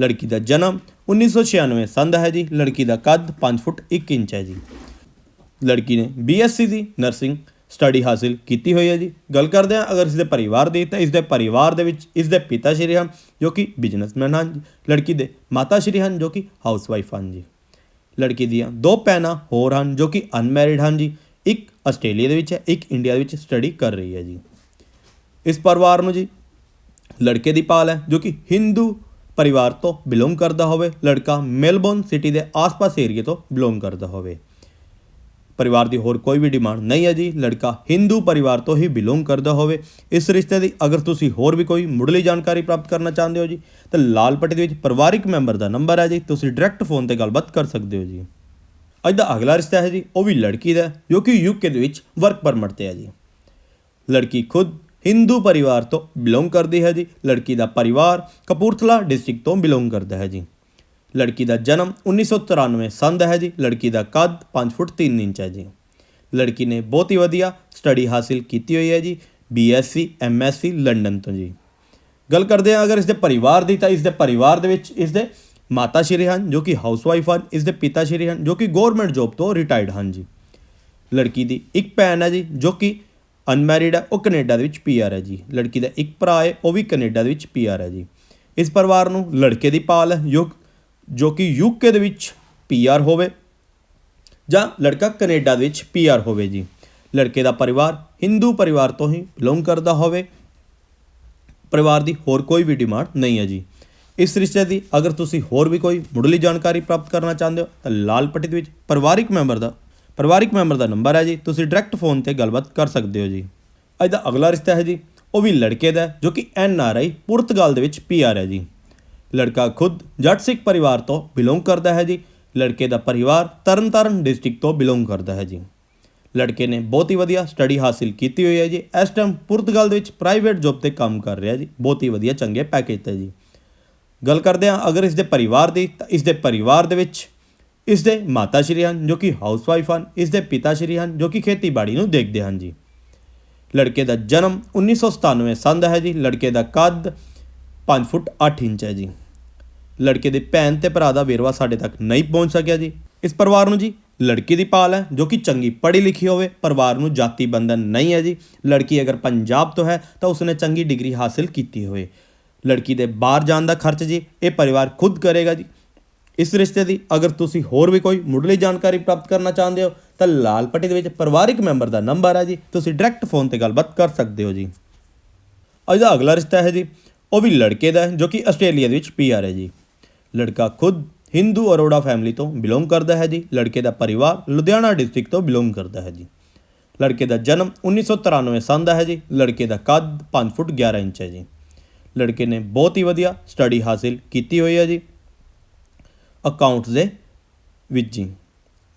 ਲੜਕੀ ਦਾ ਜਨਮ 1996 ਸੰਨ ਦਾ ਹੈ ਜੀ, ਲੜਕੀ ਦਾ ਕੱਦ 5 ਫੁੱਟ 1 ਇੰਚ ਹੈ ਜੀ। ਲੜਕੀ ਨੇ ਬੀਐਸਸੀ ਦੀ ਨਰਸਿੰਗ ਸਟੱਡੀ ਹਾਸਿਲ ਕੀਤੀ ਹੋਈ ਹੈ ਜੀ। ਗੱਲ ਕਰਦੇ ਹਾਂ, ਅਗਰ ਇਸ ਦੇ ਪਰਿਵਾਰ ਦੀ, ਤਾਂ ਇਸ ਦੇ ਪਰਿਵਾਰ ਦੇ ਵਿੱਚ ਇਸ ਦੇ ਪਿਤਾ ਸ਼੍ਰੀ ਹਨ, ਜੋ ਕਿ ਬਿਜ਼ਨਸਮੈਨ ਹਨ ਜੀ, ਲੜਕੀ ਦੇ ਮਾਤਾ ਸ਼੍ਰੀ ਹਨ, ਜੋ ਕਿ ਹਾਊਸਵਾਈਫ ਹਨ ਜੀ। ਲੜਕੀ ਦੀਆਂ ਦੋ ਭੈਣਾਂ ਹੋਰ ਹਨ, ਜੋ ਕਿ ਅਨਮੈਰਿਡ ਹਨ ਜੀ। ਇੱਕ ਆਸਟ੍ਰੇਲੀਆ ਦੇ ਵਿੱਚ ਹੈ, ਇੱਕ ਇੰਡੀਆ ਦੇ ਵਿੱਚ ਸਟੱਡੀ ਕਰ ਰਹੀ ਹੈ ਜੀ। ਇਸ ਪਰਿਵਾਰ ਨੂੰ ਜੀ, ਲੜਕੇ ਦੀ ਪਾਲ ਹੈ, ਜੋ ਕਿ ਹਿੰਦੂ ਪਰਿਵਾਰ ਤੋਂ ਬਿਲੋਂਗ ਕਰਦਾ ਹੋਵੇ। ਲੜਕਾ ਮੈਲਬੌਰਨ ਸਿਟੀ ਦੇ ਆਸ-ਪਾਸ ਏਰੀਆ ਤੋਂ ਬਿਲੋਂਗ ਕਰਦਾ ਹੋਵੇ। ਪਰਿਵਾਰ ਦੀ ਹੋਰ ਕੋਈ ਵੀ ਡਿਮਾਂਡ ਨਹੀਂ ਹੈ ਜੀ। ਲੜਕਾ ਹਿੰਦੂ ਪਰਿਵਾਰ ਤੋਂ ਹੀ ਬਿਲੋਂਗ ਕਰਦਾ ਹੋਵੇ। ਇਸ ਰਿਸ਼ਤੇ ਦੀ ਅਗਰ ਤੁਸੀਂ ਹੋਰ ਵੀ ਕੋਈ ਮੁੱਢਲੀ ਜਾਣਕਾਰੀ ਪ੍ਰਾਪਤ ਕਰਨਾ ਚਾਹੁੰਦੇ ਹੋ ਜੀ, ਤਾਂ ਲਾਲ ਪੱਟੀ ਦੇ ਵਿੱਚ ਪਰਿਵਾਰਿਕ ਮੈਂਬਰ ਦਾ ਨੰਬਰ ਹੈ ਜੀ। ਤੁਸੀਂ ਡਾਇਰੈਕਟ ਫੋਨ ਤੇ ਗੱਲਬਾਤ ਕਰ ਸਕਦੇ ਹੋ ਜੀ। ਅੱਜ ਦਾ ਅਗਲਾ ਰਿਸ਼ਤਾ ਹੈ ਜੀ, ਉਹ ਵੀ ਲੜਕੀ ਦਾ, ਜੋ ਕਿ ਯੂਕੇ ਦੇ ਵਿੱਚ ਵਰਕ ਪਰਮਿਟ ਤੇ ਹੈ ਜੀ। ਲੜਕੀ ਖੁਦ ਹਿੰਦੂ ਪਰਿਵਾਰ ਤੋਂ ਬਿਲੋਂਗ ਕਰਦੀ ਹੈ ਜੀ। ਲੜਕੀ ਦਾ ਪਰਿਵਾਰ ਕਪੂਰਥਲਾ ਡਿਸਟ੍ਰਿਕਟ ਤੋਂ ਬਿਲੋਂਗ ਕਰਦਾ ਹੈ ਜੀ। ਲੜਕੀ ਦਾ ਜਨਮ 1993 ਸੰਨ ਦਾ ਹੈ ਜੀ। ਲੜਕੀ ਦਾ ਕੱਦ 5 ਫੁੱਟ 3 ਇੰਚ ਹੈ ਜੀ। ਲੜਕੀ ਨੇ ਬਹੁਤ ਹੀ ਵਧੀਆ ਸਟੱਡੀ ਹਾਸਿਲ ਕੀਤੀ ਹੋਈ ਹੈ ਜੀ ਬੀਐਸਸੀ ਐਮਐਸਸੀ ਲੰਡਨ ਤੋਂ ਜੀ। ਗੱਲ ਕਰਦੇ ਹਾਂ ਅਗਰ ਇਸ ਦੇ ਪਰਿਵਾਰ ਦੀ ਤਾਂ ਇਸ ਦੇ ਪਰਿਵਾਰ ਦੇ ਵਿੱਚ ਇਸ ਦੇ ਮਾਤਾ ਸ਼੍ਰੀ ਹਨ, ਜੋ ਕਿ ਹਾਊਸਵਾਈਫ ਹਨ ਇਸ ਦੇ ਪਿਤਾ ਸ਼੍ਰੀ ਹਨ, ਜੋ ਕਿ ਗਵਰਨਮੈਂਟ ਜੌਬ ਤੋਂ ਰਿਟਾਇਰਡ ਹਨ ਜੀ। ਲੜਕੀ ਦੀ ਇੱਕ ਭੈਣ ਹੈ ਜੀ, ਜੋ ਕਿ ਅਨਮੈਰਿਡ ਹੈ, ਉਹ ਕੈਨੇਡਾ ਦੇ ਵਿੱਚ ਪੀਆਰ ਹੈ ਜੀ। ਲੜਕੀ ਦਾ ਇੱਕ ਭਰਾ ਹੈ, ਉਹ ਵੀ ਕੈਨੇਡਾ ਦੇ ਵਿੱਚ ਪੀਆਰ ਹੈ ਜੀ। ਇਸ ਪਰਿਵਾਰ ਨੂੰ ਲੜਕੇ ਦੀ ਪਾਲ ਹੈ, ਜੋ ਜੋ ਕਿ ਯੂਕੇ ਦੇ ਵਿੱਚ ਪੀਆਰ ਹੋਵੇ ਜਾਂ ਲੜਕਾ ਕੈਨੇਡਾ ਦੇ ਵਿੱਚ ਪੀਆਰ ਹੋਵੇ ਜੀ। ਲੜਕੇ ਦਾ ਪਰਿਵਾਰ ਹਿੰਦੂ ਪਰਿਵਾਰ ਤੋਂ ਹੀ ਬਿਲੋਂਗ ਕਰਦਾ ਹੋਵੇ। ਪਰਿਵਾਰ ਦੀ ਹੋਰ ਕੋਈ ਵੀ ਡਿਮਾਂਡ ਨਹੀਂ ਹੈ ਜੀ। ਇਸ ਰਿਸ਼ਤੇ ਦੀ ਅਗਰ ਤੁਸੀਂ ਹੋਰ ਵੀ ਕੋਈ ਮੁੱਢਲੀ ਜਾਣਕਾਰੀ ਪ੍ਰਾਪਤ ਕਰਨਾ ਚਾਹੁੰਦੇ ਹੋ, ਤਾਂ ਲਾਲ ਪੱਟੀ ਦੇ ਵਿੱਚ ਪਰਿਵਾਰਿਕ ਮੈਂਬਰ ਦਾ ਪਰਿਵਾਰਿਕ ਮੈਂਬਰ ਦਾ ਨੰਬਰ ਹੈ ਜੀ। ਤੁਸੀਂ ਡਾਇਰੈਕਟ ਫੋਨ ਤੇ ਗੱਲਬਾਤ ਕਰ ਸਕਦੇ ਹੋ ਜੀ। ਅੱਜ ਦਾ ਅਗਲਾ ਰਿਸ਼ਤਾ ਹੈ ਜੀ, ਉਹ ਵੀ ਲੜਕੇ ਦਾ ਜੋ ਕਿ ਐਨ ਆਰ ਆਈ ਪੁਰਤਗਾਲ ਦੇ ਵਿੱਚ ਪੀਆਰ ਹੈ ਜੀ। ਲੜਕਾ ਖੁਦ ਜੱਟ ਸਿੱਖ ਪਰਿਵਾਰ ਤੋਂ ਬਿਲੋਂਗ ਕਰਦਾ ਹੈ ਜੀ। ਲੜਕੇ ਦਾ ਪਰਿਵਾਰ ਤਰਨਤਾਰਨ ਡਿਸਟ੍ਰਿਕਟ ਤੋਂ ਬਿਲੋਂਗ ਕਰਦਾ ਹੈ ਜੀ। ਲੜਕੇ ਨੇ ਬਹੁਤ ਹੀ ਵਧੀਆ ਸਟੱਡੀ ਹਾਸਿਲ ਕੀਤੀ ਹੋਈ ਹੈ ਜੀ। ਇਸ ਟਾਈਮ ਪੁਰਤਗਾਲ ਦੇ ਵਿੱਚ ਪ੍ਰਾਈਵੇਟ ਜੌਬ ਤੇ ਕੰਮ ਕਰ ਰਿਹਾ ਜੀ। ਬਹੁਤ ਹੀ ਵਧੀਆ ਚੰਗੇ ਪੈਕੇਜ ਤੇ ਜੀ। ਗੱਲ ਕਰਦੇ ਹਾਂ ਅਗਰ ਇਸ ਦੇ ਪਰਿਵਾਰ ਦੀ ਤਾਂ ਇਸ ਦੇ ਪਰਿਵਾਰ ਦੇ ਵਿੱਚ ਇਸ ਦੇ ਮਾਤਾ ਸ਼੍ਰੀ ਹਨ ਜੋ ਕਿ ਹਾਊਸਵਾਈਫ ਹਨ ਇਸ ਦੇ ਪਿਤਾ ਸ਼੍ਰੀ ਹਨ ਜੋ ਕਿ ਖੇਤੀਬਾੜੀ ਨੂੰ ਦੇਖਦੇ ਹਨ ਜੀ। ਲੜਕੇ ਦਾ ਜਨਮ 1997 ਸੰਨ ਦਾ ਹੈ ਜੀ। ਲੜਕੇ ਦਾ ਕੱਦ 5 ਫੁੱਟ 8 ਇੰਚ ਹੈ ਜੀ। ਲੜਕੇ ਦੇ ਭੈਣ ਤੇ ਭਰਾ ਦਾ ਵੇਰਵਾ ਸਾਡੇ ਤੱਕ ਨਹੀਂ ਪਹੁੰਚ ਸਕਿਆ ਜੀ। ਇਸ ਪਰਿਵਾਰ ਨੂੰ ਜੀ ਲੜਕੀ ਦੀ ਪਾਲ ਹੈ, ਜੋ ਕਿ ਚੰਗੀ ਪੜ੍ਹੀ ਲਿਖੀ ਹੋਵੇ, ਪਰਿਵਾਰ ਨੂੰ ਜਾਤੀ ਬੰਧਨ ਨਹੀਂ ਹੈ ਜੀ। ਲੜਕੀ ਅਗਰ ਪੰਜਾਬ ਤੋਂ ਹੈ, ਤਾਂ ਉਸਨੇ ਚੰਗੀ ਡਿਗਰੀ ਹਾਸਿਲ ਕੀਤੀ ਹੋਵੇ। ਲੜਕੀ ਦੇ ਬਾਹਰ ਜਾਣ ਦਾ ਖਰਚ ਜੀ, ਇਹ ਪਰਿਵਾਰ ਖੁਦ ਕਰੇਗਾ ਜੀ। ਇਸ ਰਿਸ਼ਤੇ ਦੀ ਅਗਰ ਤੁਸੀਂ ਹੋਰ ਵੀ ਕੋਈ ਮੁੱਢਲੀ ਜਾਣਕਾਰੀ ਪ੍ਰਾਪਤ ਕਰਨਾ ਚਾਹੁੰਦੇ ਹੋ, ਤਾਂ ਲਾਲ ਪੱਟੀ ਦੇ ਵਿੱਚ ਪਰਿਵਾਰਿਕ ਮੈਂਬਰ ਦਾ ਨੰਬਰ ਹੈ ਜੀ। ਤੁਸੀਂ ਡਾਇਰੈਕਟ ਫੋਨ ਤੇ ਗੱਲਬਾਤ ਕਰ ਸਕਦੇ ਹੋ ਜੀ। ਅੱਜ ਦਾ ਅਗਲਾ ਰਿਸ਼ਤਾ ਹੈ ਜੀ, ਉਹ ਵੀ ਲੜਕੇ ਦਾ ਜੋ ਕਿ ਆਸਟ੍ਰੇਲੀਆ ਦੇ ਵਿੱਚ ਪੀਆਰ ਹੈ ਜੀ। ਲੜਕਾ ਖੁਦ ਹਿੰਦੂ ਅਰੋੜਾ ਫੈਮਿਲੀ ਤੋਂ ਬਿਲੋਂਗ ਕਰਦਾ ਹੈ ਜੀ। ਲੜਕੇ ਦਾ ਪਰਿਵਾਰ ਲੁਧਿਆਣਾ ਡਿਸਟ੍ਰਿਕਟ ਤੋਂ ਬਿਲੋਂਗ ਕਰਦਾ ਹੈ ਜੀ। ਲੜਕੇ ਦਾ ਜਨਮ 1993 ਸੰਨ ਦਾ ਹੈ ਜੀ। ਲੜਕੇ ਦਾ ਕੱਦ 5 ਫੁੱਟ 11 ਇੰਚ ਹੈ ਜੀ। ਲੜਕੇ ਨੇ ਬਹੁਤ ਹੀ ਵਧੀਆ ਸਟੱਡੀ ਹਾਸਿਲ ਕੀਤੀ ਹੋਈ ਹੈ ਜੀ। ਅਕਾਊਂਟਸ ਦੇ ਵਿੱਚ ਜੀ।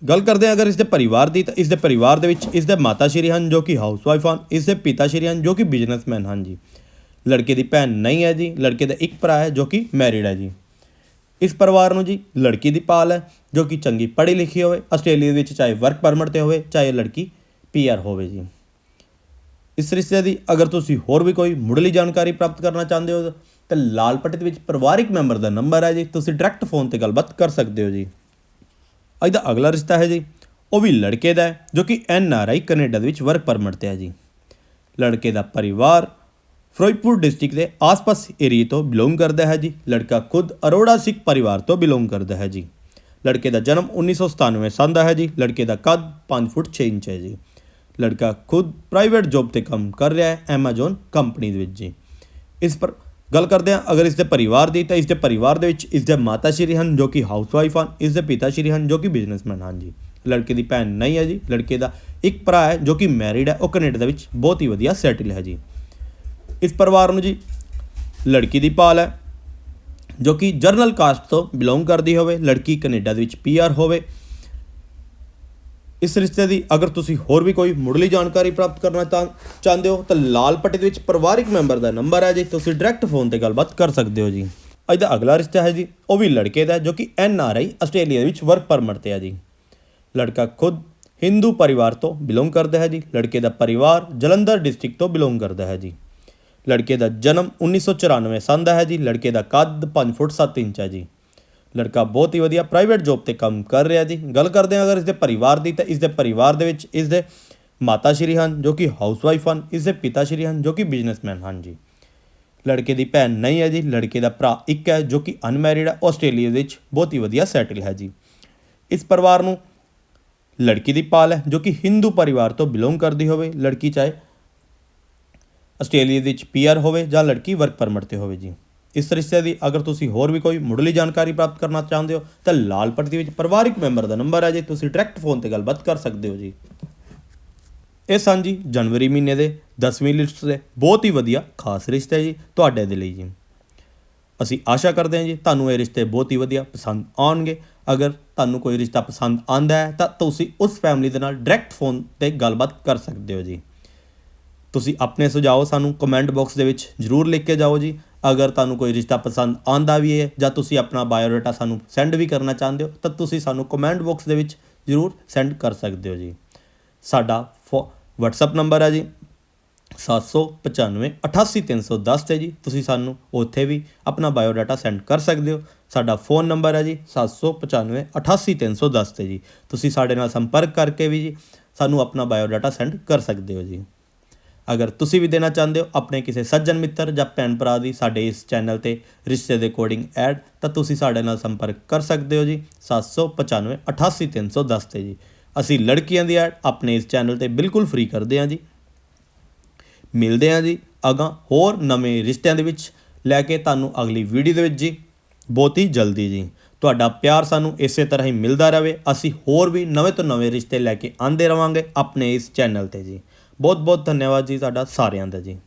ਗੱਲ ਕਰਦੇ ਹਾਂ ਅਗਰ ਇਸ ਦੇ ਪਰਿਵਾਰ ਦੀ ਤਾਂ ਇਸ ਦੇ ਪਰਿਵਾਰ ਦੇ ਵਿੱਚ ਇਸ ਦੇ ਮਾਤਾ ਸ਼੍ਰੀ ਹਨ ਜੋ ਕਿ ਹਾਊਸਵਾਈਫ ਹਨ ਇਸ ਦੇ ਪਿਤਾ ਸ਼੍ਰੀ ਹਨ ਜੋ ਕਿ ਬਿਜ਼ਨਸਮੈਨ ਹਨ ਜੀ। ਲੜਕੇ ਦੀ ਭੈਣ ਨਹੀਂ ਹੈ ਜੀ। ਲੜਕੇ ਦਾ ਇੱਕ ਭਰਾ ਹੈ ਜੋ ਕਿ ਮੈਰਿਡ ਹੈ ਜੀ। ਇਸ ਪਰਿਵਾਰ ਨੂੰ ਜੀ ਲੜਕੀ ਦੀ ਪਾਲ ਹੈ, ਜੋ ਕਿ ਚੰਗੀ ਪੜ੍ਹੀ ਲਿਖੀ ਹੋਵੇ, ਆਸਟ੍ਰੇਲੀਆ ਵਿੱਚ ਚਾਹੇ ਵਰਕ ਪਰਮਿਟ ਤੇ ਹੋਵੇ, ਚਾਹੇ ਲੜਕੀ ਪੀਆਰ ਹੋਵੇ ਜੀ। ਇਸ ਰਿਸ਼ਤੇ ਦੀ ਅਗਰ ਤੁਸੀਂ ਹੋਰ ਵੀ ਕੋਈ ਮੁੱਢਲੀ ਜਾਣਕਾਰੀ ਪ੍ਰਾਪਤ ਕਰਨਾ ਚਾਹੁੰਦੇ ਹੋ, ਤਾਂ ਲਾਲ ਪੱਟੀ ਦੇ ਵਿੱਚ ਪਰਿਵਾਰਿਕ ਮੈਂਬਰ ਦਾ ਨੰਬਰ ਹੈ ਜੀ। ਤੁਸੀਂ ਡਾਇਰੈਕਟ ਫੋਨ ਤੇ ਗੱਲਬਾਤ ਕਰ ਸਕਦੇ ਹੋ ਜੀ। ਅੱਜ ਦਾ ਅਗਲਾ ਰਿਸ਼ਤਾ ਹੈ ਜੀ, ਉਹ ਵੀ ਲੜਕੇ ਦਾ ਹੈ, ਜੋ ਕਿ ਐਨ ਆਰ ਆਈ ਕੈਨੇਡਾ ਦੇ ਵਿੱਚ ਵਰਕ ਪਰਮਿਟ ਤੇ ਹੈ ਜੀ। ਲੜਕੇ ਦਾ ਪਰਿਵਾਰ ਫਿਰੋਜ਼ਪੁਰ ਡਿਸਟ੍ਰਿਕਟ ਦੇ ਆਸ-ਪਾਸ ਏਰੀਏ ਤੋਂ ਬਿਲੋਂਗ ਕਰਦਾ ਹੈ ਜੀ। ਲੜਕਾ ਖੁਦ ਅਰੋੜਾ ਸਿੱਖ ਪਰਿਵਾਰ ਤੋਂ ਬਿਲੋਂਗ ਕਰਦਾ ਹੈ ਜੀ। ਲੜਕੇ ਦਾ ਜਨਮ 1997 ਸਾਲ ਦਾ ਹੈ ਜੀ। ਲੜਕੇ ਦਾ ਕੱਦ 5 ਫੁੱਟ 6 ਇੰਚ ਹੈ ਜੀ। ਲੜਕਾ ਖੁਦ ਪ੍ਰਾਈਵੇਟ ਜੌਬ ਤੇ ਕੰਮ ਕਰ ਰਿਹਾ ਹੈ ਐਮਾਜ਼ਨ ਕੰਪਨੀ ਦੇ ਵਿੱਚ ਜੀ। ਇਸ ਪਰ ਗੱਲ ਕਰਦੇ ਹਾਂ, ਅਗਰ ਇਸ ਦੇ ਪਰਿਵਾਰ ਦੀ, ਤਾਂ ਇਸ ਦੇ ਪਰਿਵਾਰ ਦੇ ਵਿੱਚ ਇਸ ਦੇ ਮਾਤਾ ਸ਼੍ਰੀ ਹਨ ਜੋ ਕਿ ਹਾਊਸਵਾਈਫ ਹਨ ਇਸ ਦੇ ਪਿਤਾ ਸ਼੍ਰੀ ਹਨ ਜੋ ਕਿ ਬਿਜ਼ਨਸਮੈਨ ਹਨ ਜੀ। ਲੜਕੇ ਦੀ ਭੈਣ ਨਹੀਂ ਹੈ ਜੀ। ਲੜਕੇ ਦਾ ਇੱਕ ਭਰਾ ਹੈ ਜੋ ਕਿ ਮੈਰਿਡ ਹੈ। ਉਹ ਕੈਨੇਡਾ ਦੇ ਵਿੱਚ ਬਹੁਤ ਹੀ ਵਧੀਆ ਸੈਟਲ ਹੈ ਜੀ। ਇਸ ਪਰਿਵਾਰ ਨੂੰ ਜੀ, ਲੜਕੀ ਦੀ ਪਾਲ ਹੈ, ਜੋ ਕਿ ਜਰਨਲ ਕਾਸਟ ਤੋਂ ਬਿਲੋਂਗ ਕਰਦੀ ਹੋਵੇ, ਲੜਕੀ ਕੈਨੇਡਾ ਦੇ ਵਿੱਚ ਪੀਆਰ ਹੋਵੇ। ਇਸ ਰਿਸ਼ਤੇ ਦੀ ਅਗਰ ਤੁਸੀਂ ਹੋਰ ਵੀ ਕੋਈ ਮੁੱਢਲੀ ਜਾਣਕਾਰੀ ਪ੍ਰਾਪਤ ਕਰਨਾ ਤਾਂ- ਚਾਹੁੰਦੇ ਹੋ, ਤਾਂ ਲਾਲ ਪੱਟੀ ਦੇ ਵਿੱਚ ਪਰਿਵਾਰਿਕ ਮੈਂਬਰ ਦਾ ਨੰਬਰ ਹੈ ਜੀ, ਤੁਸੀਂ ਡਾਇਰੈਕਟ ਫੋਨ ਤੇ ਗੱਲਬਾਤ ਕਰ ਸਕਦੇ ਹੋ ਜੀ। ਅੱਜ ਦਾ ਅਗਲਾ ਰਿਸ਼ਤਾ ਹੈ ਜੀ, ਉਹ ਵੀ ਲੜਕੇ ਦਾ ਜੋ ਕਿ ਐਨ ਆਰ ਆਈ, ਆਸਟ੍ਰੇਲੀਆ ਦੇ ਵਿੱਚ ਵਰਕ ਪਰਮਿਟ ਤੇ ਹੈ ਜੀ। ਲੜਕਾ ਖੁਦ ਹਿੰਦੂ ਪਰਿਵਾਰ ਤੋਂ ਬਿਲੋਂਗ ਕਰਦਾ ਹੈ ਜੀ, ਲੜਕੇ ਦਾ ਪਰਿਵਾਰ ਜਲੰਧਰ ਡਿਸਟ੍ਰਿਕਟ ਤੋਂ ਬਿਲੋਂਗ ਕਰਦਾ ਹੈ ਜੀ। ਲੜਕੇ ਦਾ ਜਨਮ 1994 ਸੰਨ ਦਾ ਹੈ ਜੀ। ਲੜਕੇ ਦਾ ਕੱਦ 5 ਫੁੱਟ 7 ਇੰਚ ਹੈ ਜੀ। ਲੜਕਾ ਬਹੁਤ ਹੀ ਵਧੀਆ ਪ੍ਰਾਈਵੇਟ ਜੌਬ ਤੇ ਕੰਮ ਕਰ ਰਿਹਾ ਜੀ। ਗੱਲ ਕਰਦੇ ਹਾਂ ਅਗਰ ਇਸ ਦੇ ਪਰਿਵਾਰ ਦੀ, ਤਾਂ ਇਸ ਦੇ ਪਰਿਵਾਰ ਦੇ ਵਿੱਚ ਇਸ ਦੇ ਮਾਤਾ ਸ਼੍ਰੀ ਹਨ, ਜੋ ਕਿ ਹਾਊਸਵਾਈਫ ਹਨ ਇਸ ਦੇ ਪਿਤਾ ਸ਼੍ਰੀ ਹਨ, ਜੋ ਕਿ ਬਿਜ਼ਨਸਮੈਨ ਹਨ ਜੀ। ਲੜਕੇ ਦੀ ਭੈਣ ਨਹੀਂ ਹੈ ਜੀ। ਲੜਕੇ ਦਾ ਭਰਾ ਇੱਕ ਹੈ, ਜੋ ਕਿ ਅਨਮੈਰਿਡ ਹੈ। ਆਸਟ੍ਰੇਲੀਆ ਵਿੱਚ ਬਹੁਤ ਹੀ ਵਧੀਆ ਸੈਟਲ ਹੈ ਜੀ। ਇਸ ਪਰਿਵਾਰ ਨੂੰ ਲੜਕੀ ਦੀ ਪਾਲ ਹੈ, ਜੋ ਕਿ ਹਿੰਦੂ ਪਰਿਵਾਰ ਤੋਂ ਬਿਲੋਂਗ ਕਰਦੀ ਹੋਵੇ। ਲੜਕੀ ਚਾਹੇ ਆਸਟ੍ਰੇਲੀਆ ਦੇ ਵਿੱਚ ਪੀਆਰ ਹੋਵੇ ਜਾਂ ਲੜਕੀ ਵਰਕ ਪਰਮਿਟ ਤੇ ਹੋਵੇ ਜੀ। ਇਸ ਰਿਸ਼ਤੇ ਦੀ ਅਗਰ ਤੁਸੀਂ ਹੋਰ ਵੀ ਕੋਈ ਮੁੱਢਲੀ ਜਾਣਕਾਰੀ ਪ੍ਰਾਪਤ ਕਰਨਾ ਚਾਹੁੰਦੇ ਹੋ, ਤਾਂ ਲਾਲ ਪੱਟੀ ਵਿੱਚ ਪਰਿਵਾਰਿਕ ਮੈਂਬਰ ਦਾ ਨੰਬਰ ਹੈ ਜੀ। ਤੁਸੀਂ ਡਾਇਰੈਕਟ ਫੋਨ ਤੇ ਗੱਲਬਾਤ ਕਰ ਸਕਦੇ ਹੋ ਜੀ। ਇਹ ਸਨ ਜੀ ਜਨਵਰੀ ਮਹੀਨੇ ਦੇ 10ਵੀਂ ਲਿਸਟ ਦੇ ਬਹੁਤ ਹੀ ਵਧੀਆ ਖਾਸ ਰਿਸ਼ਤੇ ਜੀ ਤੁਹਾਡੇ ਦੇ ਲਈ ਜੀ। ਅਸੀਂ ਆਸ਼ਾ ਕਰਦੇ ਹਾਂ ਜੀ, ਤੁਹਾਨੂੰ ਇਹ ਰਿਸ਼ਤੇ ਬਹੁਤ ਹੀ ਵਧੀਆ ਪਸੰਦ ਆਉਣਗੇ। ਅਗਰ ਤੁਹਾਨੂੰ ਕੋਈ ਰਿਸ਼ਤਾ ਪਸੰਦ ਆਂਦਾ ਹੈ, ਤਾਂ ਤੁਸੀਂ ਉਸ ਫੈਮਿਲੀ ਦੇ ਨਾਲ ਡਾਇਰੈਕਟ ਫੋਨ ਤੇ ਗੱਲਬਾਤ ਕਰ ਸਕਦੇ ਹੋ ਜੀ। ਤੁਸੀਂ ਆਪਣੇ ਸੁਝਾਅ ਸਾਨੂੰ ਕਮੈਂਟ ਬਾਕਸ ਦੇ ਵਿੱਚ ਜਰੂਰ ਲਿਖ ਕੇ ਜਾਓ ਜੀ। ਅਗਰ ਤੁਹਾਨੂੰ ਕੋਈ ਰਿਸ਼ਤਾ ਪਸੰਦ ਆਂਦਾ ਵੀ ਹੈ ਜਾਂ ਤੁਸੀਂ ਆਪਣਾ ਬਾਇਓਡਾਟਾ ਸਾਨੂੰ ਸੈਂਡ ਵੀ ਕਰਨਾ ਚਾਹੁੰਦੇ ਹੋ, ਤਾਂ ਤੁਸੀਂ ਸਾਨੂੰ ਕਮੈਂਟ ਬਾਕਸ ਦੇ ਵਿੱਚ ਜਰੂਰ ਸੈਂਡ ਕਰ ਸਕਦੇ ਹੋ ਜੀ। ਸਾਡਾ WhatsApp ਨੰਬਰ ਹੈ ਜੀ। 795 88310 ਤੇ ਜੀ। ਤੁਸੀਂ ਸਾਨੂੰ ਉੱਥੇ ਵੀ ਆਪਣਾ ਬਾਇਓਡਾਟਾ ਸੈਂਡ ਕਰ ਸਕਦੇ ਹੋ। ਸਾਡਾ ਫੋਨ ਨੰਬਰ ਹੈ ਜੀ। 795 88310 ਤੇ ਜੀ। ਤੁਸੀਂ ਸਾਡੇ ਨਾਲ ਸੰਪਰਕ ਕਰਕੇ ਵੀ ਜੀ ਸਾਨੂੰ ਆਪਣਾ ਬਾਇਓਡਾਟਾ ਸੈਂਡ ਕਰ ਸਕਦੇ ਹੋ ਜੀ। ਅਗਰ ਤੁਸੀਂ ਵੀ ਦੇਣਾ ਚਾਹੁੰਦੇ ਹੋ ਆਪਣੇ ਕਿਸੇ ਸੱਜਣ ਮਿੱਤਰ ਜਾਂ ਭੈਣ ਭਰਾ ਦੀ ਸਾਡੇ ਇਸ ਚੈਨਲ ਤੇ ਰਿਸ਼ਤੇ ਦੇ ਅਕੋਰਡਿੰਗ ਐਡ ਤਾਂ ਤੁਸੀਂ ਸਾਡੇ ਨਾਲ ਸੰਪਰਕ ਕਰ ਸਕਦੇ ਹੋ ਜੀ। 795 88310 ਤੇ ਜੀ। ਅਸੀਂ ਲੜਕੀਆਂ ਦੀ ਐਡ ਆਪਣੇ ਇਸ ਚੈਨਲ ਤੇ ਬਿਲਕੁਲ ਫ੍ਰੀ ਕਰਦੇ ਹਾਂ ਜੀ। ਮਿਲਦੇ ਹਾਂ ਜੀ ਅਗਾਂ ਹੋਰ ਨਵੇਂ ਰਿਸ਼ਤਿਆਂ ਦੇ ਵਿੱਚ ਲੈ ਕੇ ਤੁਹਾਨੂੰ ਅਗਲੀ ਵੀਡੀਓ ਦੇ ਵਿੱਚ ਜੀ। ਬਹੁਤ ਹੀ ਜਲਦੀ ਜੀ। ਤੁਹਾਡਾ ਪਿਆਰ ਸਾਨੂੰ ਇਸੇ ਤਰ੍ਹਾਂ ਹੀ ਮਿਲਦਾ ਰਹੇ। ਅਸੀਂ ਹੋਰ ਵੀ ਨਵੇਂ ਤੋਂ ਨਵੇਂ ਰਿਸ਼ਤੇ ਲੈ ਕੇ ਆਂਦੇ ਰਵਾਂਗੇ ਆਪਣੇ ਇਸ ਚੈਨਲ ਤੇ ਜੀ। ਬਹੁਤ ਬਹੁਤ ਧੰਨਵਾਦ ਜੀ ਤੁਹਾਡਾ ਸਾਰਿਆਂ ਦਾ ਜੀ।